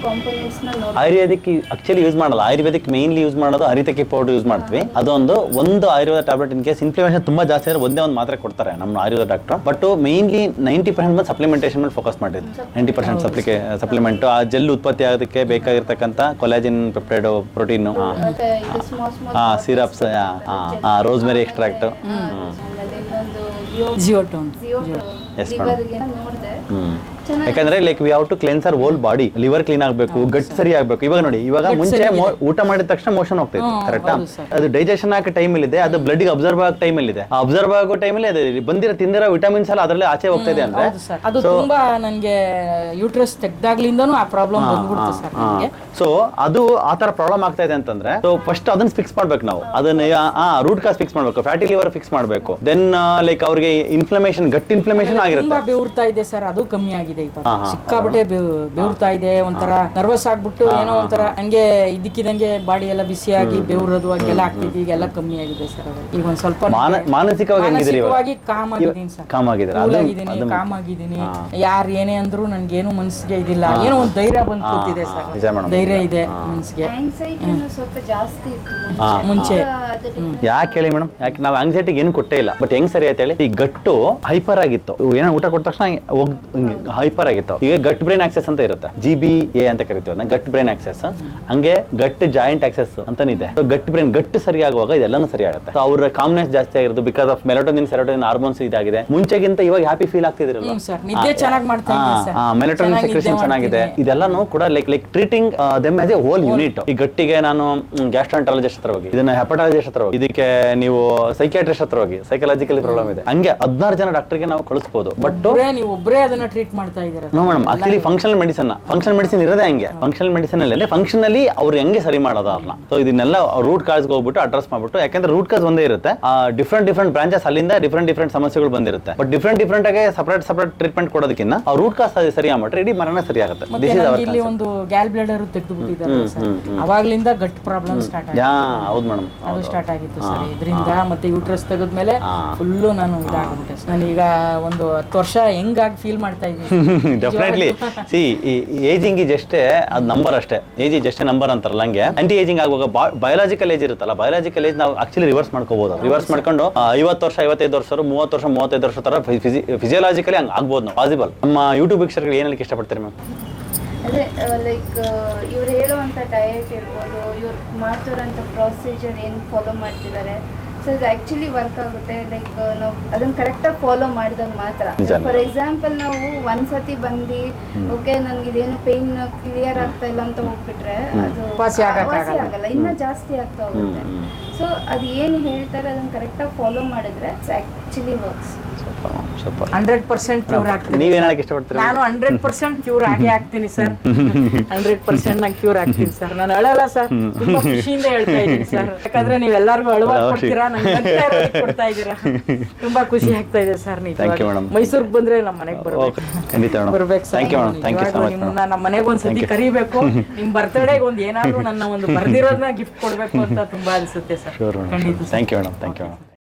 ಕಾಂಪೋನೆಂಟ್ಸ್ನ ನೋಡಿ
ಆಯುರ್ವೇದಿಕ್ ಆಕ್ಚುಲಿ ಯೂಸ್ ಮಾಡಲ್ಲ. ಆಯುರ್ವೇದಿಕ್ ಮೇನ್ಲಿ ಯೂಸ್ ಮಾಡೋದು ಹರಿತಕ್ಕಿ ಪೌಡರ್ ಯೂಸ್ ಮಾಡ್ತೀವಿ. ಅದೊಂದು ಒಂದು Ayurveda tablet in case inflammation ತುಂಬಾ ಜಾಸ್ತಿ ಆದ್ರೆ ಒಂದೇ ಒಂದು ಮಾತ್ರೆ ಕೊಡ್ತಾರೆ ನಮ್ಮ Ayurveda doctor but mainly ninety percent ಬಂದು ಸಪ್ಲಿಮೆಂಟೇಷನ್ ಮೇಲೆ ಫೋಕಸ್ ಮಾಡಿದ್ವಿ ನೈಂಟಿ ಪರ್ಸೆಂಟ್ ಸಪ್ಲಿಕೆ ಸಪ್ಲಿಮೆಂಟ್ ಆ ಜೆಲ್ ಉತ್ಪತ್ತಿ ಆಗೋದಕ್ಕೆ ಬೇಕಾಗಿರ್ತಕ್ಕಂಥ ಕೊಲಾಜಿನ್ ಪೆಪ್ಟೈಡ್ ಪ್ರೋಟೀನ್
ಮತ್ತೆ ಇದು ಸ್ಮಾಲ್ ಸ್ಮಾಲ್
ಹಾ ಸಿರಪ್ಸ್ ರೋಸ್ಮೆರಿ ಎಕ್ಸ್ಟ್ರಾಕ್ಟ್
ಜಿಯೋಟೋನ್
ಎಸ್
Yes,
ಲಿವರ್ಗೆ ನೋಡಿದೆ
ಯಾಕಂದ್ರೆ like we have to cleanser whole body liver clean ಆಗಬೇಕು ಗಟ್ ಸರಿ. ಆಗಬೇಕು. ಇವಾಗ ನೋಡಿ ಇವಾಗ ಮುಂಚೆ ಊಟ ಮಾಡಿದ ತಕ್ಷಣ ಮೋಷನ್ ಹೋಗ್ತೈತೆ ಕರೆಕ್ಟಾ
ಹೌದು sir.
ಅದು ಡೈಜೆಷನ್ ಆಗೋ ಟೈಮ್ ಇದೆ ಅದು ಬ್ಲಡ್ಗೆ ಅಬ್ಸರ್ವ್ ಆಗೋ ಟೈಮ್ ಇದೆ ಅಬ್ಸರ್ವ್ ಆಗೋ ಟೈಮ್ ಅಲ್ಲಿ ಬಂದಿರೋ ತಿಂದಿರೋ ವಿಟಮಿನ್ಸ್ ಎಲ್ಲ ಅದರಲ್ಲಿ ಆಚೆ ಹೋಗ್ತಾ ಇದೆ ಅಂದ್ರೆ.
ಅದು ತುಂಬಾ ನನಗೆ ಯೂಟ್ರಸ್ ತೆಗ್ದಾಗ್ಲಿಂದನೂ ಆ ಪ್ರಾಬ್ಲಮ್ ಬಂದ್ಬಿಡ್ತು ಸರ್ ನನಗೆ
ಸೊ ಅದು ಆ ತರ ಪ್ರಾಬ್ಲಮ್ ಆಗ್ತಾ ಇದೆ ಅಂತಂದ್ರೆ ಸೊ ಫಸ್ಟ್ ಅದನ್ನ ಫಿಕ್ಸ್ ಮಾಡ್ಬೇಕು ನಾವು. ಅದನ್ನ ಆ ರೂಟ್ ಕಾಸ್ ಫಿಕ್ಸ್ ಮಾಡ್ಬೇಕು ಫ್ಯಾಟಿ ಲಿವರ್ ಫಿಕ್ಸ್ ಮಾಡ್ಬೇಕು. ದೆನ್ ಲೈಕ್ ಅವ್ರಿಗೆ ಇನ್ಫ್ಲಮೇಷನ್ ಗಟ್ ಇನ್ಫ್ಲಮೇಷನ್ ಆಗಿರುತ್ತೆ.
ಇದೆ ಸರ್ ಅದು ಕಮ್ಮಿ ಆಗಿದೆ. ಇವಾಗ ಸಿಕ್ಕಾಬಿಟ್ಟೆ ಬೆವ್- ಬೆವರ್ತಾ ಇದೆ ಒಂಥರ ನರ್ವಸ್ ಆಗ್ಬಿಟ್ಟು ಏನೋ ಒಂಥರ ಹಂಗೆ ಇದಕ್ಕಿದಂಗೆ ಬಾಡಿ ಎಲ್ಲ ಬಿಸಿಯಾಗಿ ಬೆವರದು ಹಾಗೆಲ್ಲ ಆಗ್ತಿದೆ ಈಗೆಲ್ಲ ಕಮ್ಮಿ ಆಗಿದೆ ಸರ್ ಈಗ ಒಂದ್ ಸ್ವಲ್ಪ
ಮಾನ- ಮಾನಸಿಕವಾಗಿ ಹೆಂಗಿದ್ದೀರಿ ಇವಾಗ?
ಮಾನಸಿಕವಾಗಿ ಕಾಮ್ ಆಗಿದ್ದೀನಿ ಸರ್.
ಕಾಮ್ ಆಗಿದ್ದೀರಾ?
Cool
ಅದು-
ಆಗಿದ್ದೀನಿ
ಅದು-
ಕಾಮ್ ಆಗಿದ್ದೀನಿ. ಯಾರು ಏನೇ ಅಂದ್ರು ನನ್ಗೇನು ಮನ್ಸಿಗೆ ಇದಿಲ್ಲ. ಏನೋ ಒಂದ್ ಧೈರ್ಯ ಬಂದ್ ಕೂತಿದೆ ಸರ್.
ನಿಜ
ಧೈರ್ಯ ಇದೆ ಮನ್ಸಿಗೆ.
ಆಂಗ್ಸೈಟಿನೂ ಸ್ವಲ್ಪ ಜಾಸ್ತಿ ಇತ್ತು
ಹಾ.
ಮುಂಚೆ.
ಯಾಕೆ ಹೇಳಿ ಮೇಡಮ್? ಯಾಕೆ ನಾವು ಆಂಗ್ಸೈಟಿಗೆ ಏನು ಕೊಟ್ಟೇ ಇಲ್ಲ. ಬಟ್ ಹೆಂಗ್ ಸರಿ ಆಯ್ತು ಹೇಳಿ? ಈ ಗಟ್ಟು ಹೈಪರ್ ಆಗಿತ್ತು. ಇವ್ ಏನೋ ಊಟ ಕೊಟ್ಟ ತಕ್ಷಣ ಹೈಪರ್ ಆಗಿತ್ತು ಈಗ ಗಟ್ ಬ್ರೈನ್ ಆಕ್ಸೆಸ್ ಅಂತ ಇರುತ್ತೆ. ಜಿ ಬಿ ಎ ಅಂತ ಕರಿತೀವಿ ಗಟ್ ಬ್ರೈನ್ ಆಕ್ಸೆಸ್. ಹಂಗೆ ಗಟ್ ಜಾಯಿಂಟ್ ಆಕ್ಸೆಸ್ ಅಂತಾನಿದೆ ಗಟ್ ಬ್ರೈನ್ ಗಟ್ ಸರಿ ಆಗುವಾಗ ಇದೆಲ್ಲಾನು ಸರಿ ಆಗುತ್ತೆ ಅವ್ರ ಕಾಮ್ನೆಸ್ ಜಾಸ್ತಿ ಆಗಿರೋದು because of melatonin serotonin hormones ಇದಾಗಿದೆ. ಮುಂಚೆಗಿಂತ ಇವಾಗ ಹ್ಯಾಪಿ ಫೀಲ್ ಆಗ್ತಿದ್ರಲ್ಲ ಮೆಲಟೋನಿನ್ ಸೆಕ್ರೇಷನ್ ಚೆನ್ನಾಗಿದೆ. ಇದೆಲ್ಲಾನು ಕೂಡ like like treating them as a whole unit ಈ ಗಟ್ಟಿಗೆ ನಾನು ಗ್ಯಾಸ್ಟ್ರಾಂಟಾಲಜಿಸ್ಟ್ ಹತ್ರ ಹೋಗಿ ಇದನ್ನ ಹೆಪಟಾಲಜಿಸ್ಟ್ ಹತ್ರ ಹೋಗಿ ಇದಕ್ಕೆ ನೀವು ಸೈಕ್ಯಾಟ್ರಿಸ್ಟ್ ಹತ್ರ ಹೋಗಿ ಸೈಕಲಾಜಿಕಲಿ ಪ್ರಾಬ್ಲಮ್ ಇದೆ. ಹಂಗೆ ಹದಿನಾರು ಜನ ಡಾಕ್ಟರ್ಗೆ ನಾವು ಕಳಿಸ್ಬೋದು. ಬಟ್
ನೀವು ಒಬ್ಬರೇ ಅದನ್ನ ಟ್ರೀಟ್ ಮಾಡ್ತಾ ಇದ್ದಾರೆ.
No madam actually functional medicine functional medicine ಇರೋದೇ ಹಂಗೆ. ಫಂಕ್ಷನಲ್ ಮೆಡಿಸಿನ್ ಅಲ್ಲಿ ಫಂಕ್ಷನ್ ಅಲ್ಲಿ ಅವ್ರು ಹೆಂಗೆ ಸರಿ ಮಾಡೋದು ಅವ್ರನ್ನ ಸೊ ಇದನ್ನೆಲ್ಲ ರೂಟ್ ಕಾಸ್ಗೆ ಹೋಗ್ಬಿಟ್ಟು ಅಡ್ರೆಸ್ ಮಾಡ್ಬಿಟ್ಟು ಯಾಕಂದ್ರೆ ರೂಟ್ ಕಾಸ್ ಒಂದೇ ಇರುತ್ತೆ. ಡಿಫ್ರೆಂಟ್ ಡಿಫ್ರೆಂಟ್ ಬ್ರಾಂಚಸ್ ಅಲ್ಲಿಂದ ಡಿಫ್ರೆಂಟ್ ಡಿಫ್ರೆಂಟ್ ಸಮಸ್ಯೆಗಳು ಬಂದಿರುತ್ತೆ. ಬಟ್ ಡಿಫ್ರೆಂಟ್ ಡಿಫ್ರೆಂಟ್ ಆಗಿ ಸಪರೇಟ್ ಸಪರೇಟ್ ಟ್ರೀಟ್ಮೆಂಟ್ ಕೊಡೋದಕ್ಕಿಂತ ಆ ರೂಟ್ ಕಾಸ್ ಸರಿ ಆಗ್ಬಿಟ್ರೆ ಇಡೀ ಮರಣ ಸರಿ ಆಗುತ್ತೆ. ದಿಸ್ ಇಸ್
ನಮ್ಗೆ ಇಲ್ಲಿ ಒಂದು ಗ್ಯಾಲ್ ಬ್ಲೇಡರ್ ತೆಗೆದು ಬಿಟ್ಟಿದ್ದಾರೆ ಸರ್. ಅವಾಗ್ಲಿಂದ ಗಟ್ ಪ್ರಾಬ್ಲಮ್ ಸ್ಟಾರ್ಟ್ ಆಗಿದೆ
ಯಾ ಹೌದು ಮೇಡಮ್
ಅದು ಸ್ಟಾರ್ಟ್ ಆಗಿತ್ತು ಸರ್. ಇದರಿಂದ ಮತ್ತೆ ಯೂಟ್ರಸ್ ತೆಗೆದ್ಮೇಲೆ ಫುಲ್ಲು ನಾನು ಇದಾಗ್ಬಿಟ್ಟೆ ನಾನೀಗ ಒಂದು ಹತ್ತು ವರ್ಷ ಹೆಂಗಾಗಿ ಫೀಲ್ ಮಾಡ್ತಾ ಇದ್ದೀನಿ.
ಡೆಫಿನೆಟ್ಲಿ ಸಿ ಏಜಿಂಗ್ ಈಜ್ ಅಷ್ಟೇ ಅದು ನಂಬರ್ ಅಷ್ಟೇ. ಏಜ್ ಅಷ್ಟೇ ನಂಬರ್ ಅಂತಾರಲ್ಲ ಹಂಗೆ. ಆಂಟಿ ಏಜಿಂಗ್ ಆಗುವಾಗ ಬಯಾಲಜಿಕಲ್ ಏಜ್ ಇರುತ್ತಲ್ಲ ಬಯಾಲಜಿಕಲ್ ಏಜ್ ನಾವು ಆಕ್ಚುಲಿ ರಿವರ್ಸ್ ಮಾಡ್ಕೋಬಹುದು ರಿವರ್ಸ್ ಮಾಡ್ಕೊಂಡು ಐವತ್ತು ವರ್ಷ ಐವತ್ತೈದು ವರ್ಷ ಮೂವತ್ತು ವರ್ಷ ಮೂವತ್ತೈದು ವರ್ಷ ತರ ಫಿಸಿಯಲಾಜಿಕಲಿ ಹಂಗೆ ಆಗ್ಬೋದು ನಾವು. ಪಾಸಿಬಲ್ ನಮ್ಮ ಯೂಟ್ಯೂಬ್ ವೀಕ್ಷಕರಿಗೆ ಏನಕ್ಕೆ ಹೇಳಕ್ಕೆ ಇಷ್ಟಪಡ್ತೀರಿ ಮ್ಯಾಮ್
ಅದೇ ಲೈಕ್ ಇವ್ರು ಹೇಳುವಂಥ ಡಯಟ್ ಇರ್ಬೋದು ಇವ್ರು ಮಾಡ್ತಿರೋಂಥ ಪ್ರೊಸೀಜರ್ ಏನು ಫಾಲೋ ಮಾಡ್ತಿದ್ದಾರೆ ಸೊ ಇದು ಆ್ಯಕ್ಚುಲಿ ವರ್ಕ್ ಆಗುತ್ತೆ ಲೈಕ್ ನಾವು ಅದನ್ನ ಕರೆಕ್ಟಾಗಿ ಫಾಲೋ ಮಾಡಿದಾಗ ಮಾತ್ರ. ಫಾರ್ ಎಕ್ಸಾಂಪಲ್ ನಾವು ಒಂದ್ಸತಿ ಬಂದು ಓಕೆ ನನಗೆ ಇದೇನು ಪೇನ್ ಕ್ಲಿಯರ್ ಆಗ್ತಾ ಇಲ್ಲ ಅಂತ ಹೋಗ್ಬಿಟ್ರೆ ಅದು
ವಾಸಿ
ಆಗಲ್ಲ ಇನ್ನೂ ಜಾಸ್ತಿ ಆಗ್ತಾ ಹೋಗುತ್ತೆ. ಸೊ ಅದು ಏನು ಹೇಳ್ತಾರೆ ಅದನ್ನ ಕರೆಕ್ಟಾಗಿ ಫಾಲೋ ಮಾಡಿದ್ರೆ actually works
hundred percent cure ಆಗ್ತೀನಿ.
ನೀವೇನು ಹೇಳಕ್ಕೆ ಇಷ್ಟಪಡ್ತೀರಿ?
ನಾನು ಹಂಡ್ರೆಡ್ ಪರ್ಸೆಂಟ್ ಕ್ಯೂರ್ ಆಗೇ ಆಗ್ತೀನಿ ಸರ್ ಹಂಡ್ರೆಡ್ ಪರ್ಸೆಂಟ್ ನಾನು ಕ್ಯೂರ್ ಆಗ್ತೀನಿ ಸರ್ ನಾನು ಅಳಲ್ಲ ಸರ್ ತುಂಬಾ ಖುಷಿಯಿಂದ ಹೇಳ್ತಾ ಇದ್ದೀನಿ ಸರ್ ಯಾಕಂದ್ರೆ ನೀವೆಲ್ಲರಿಗೂ ಅಳುವಾಗ ಕೊಡ್ತೀರಾ? ಕೊಡ್ತಾ ಇದ್ದೀರಾ? ತುಂಬಾ ಖುಷಿ ಆಗ್ತಾ ಇದೆ ಸರ್
ನೀವು.
ಮೈಸೂರಿಗೆ ಬಂದ್ರೆ ನಮ್ಮ ಮನೆಗೆ ಬರ್ಬೇಕು. ಬರ್ಬೇಕು ಸರ್ ನಿಮ್ಮನ್ನ ನಮ್ಮ ಮನೆಗೆ ಒಂದ್ಸತಿ ಕರಿಬೇಕು. ನಿಮ್ ಬರ್ತ್ಡೇಗೆ ಒಂದ್ ಏನಾದ್ರು ನನ್ನ ಒಂದು ಬರ್ದಿರೋದನ್ನ ಗಿಫ್ಟ್ ಕೊಡ್ಬೇಕು ಅಂತ ತುಂಬಾ ಅನ್ಸುತ್ತೆ sir.
Thank you madam thank you madam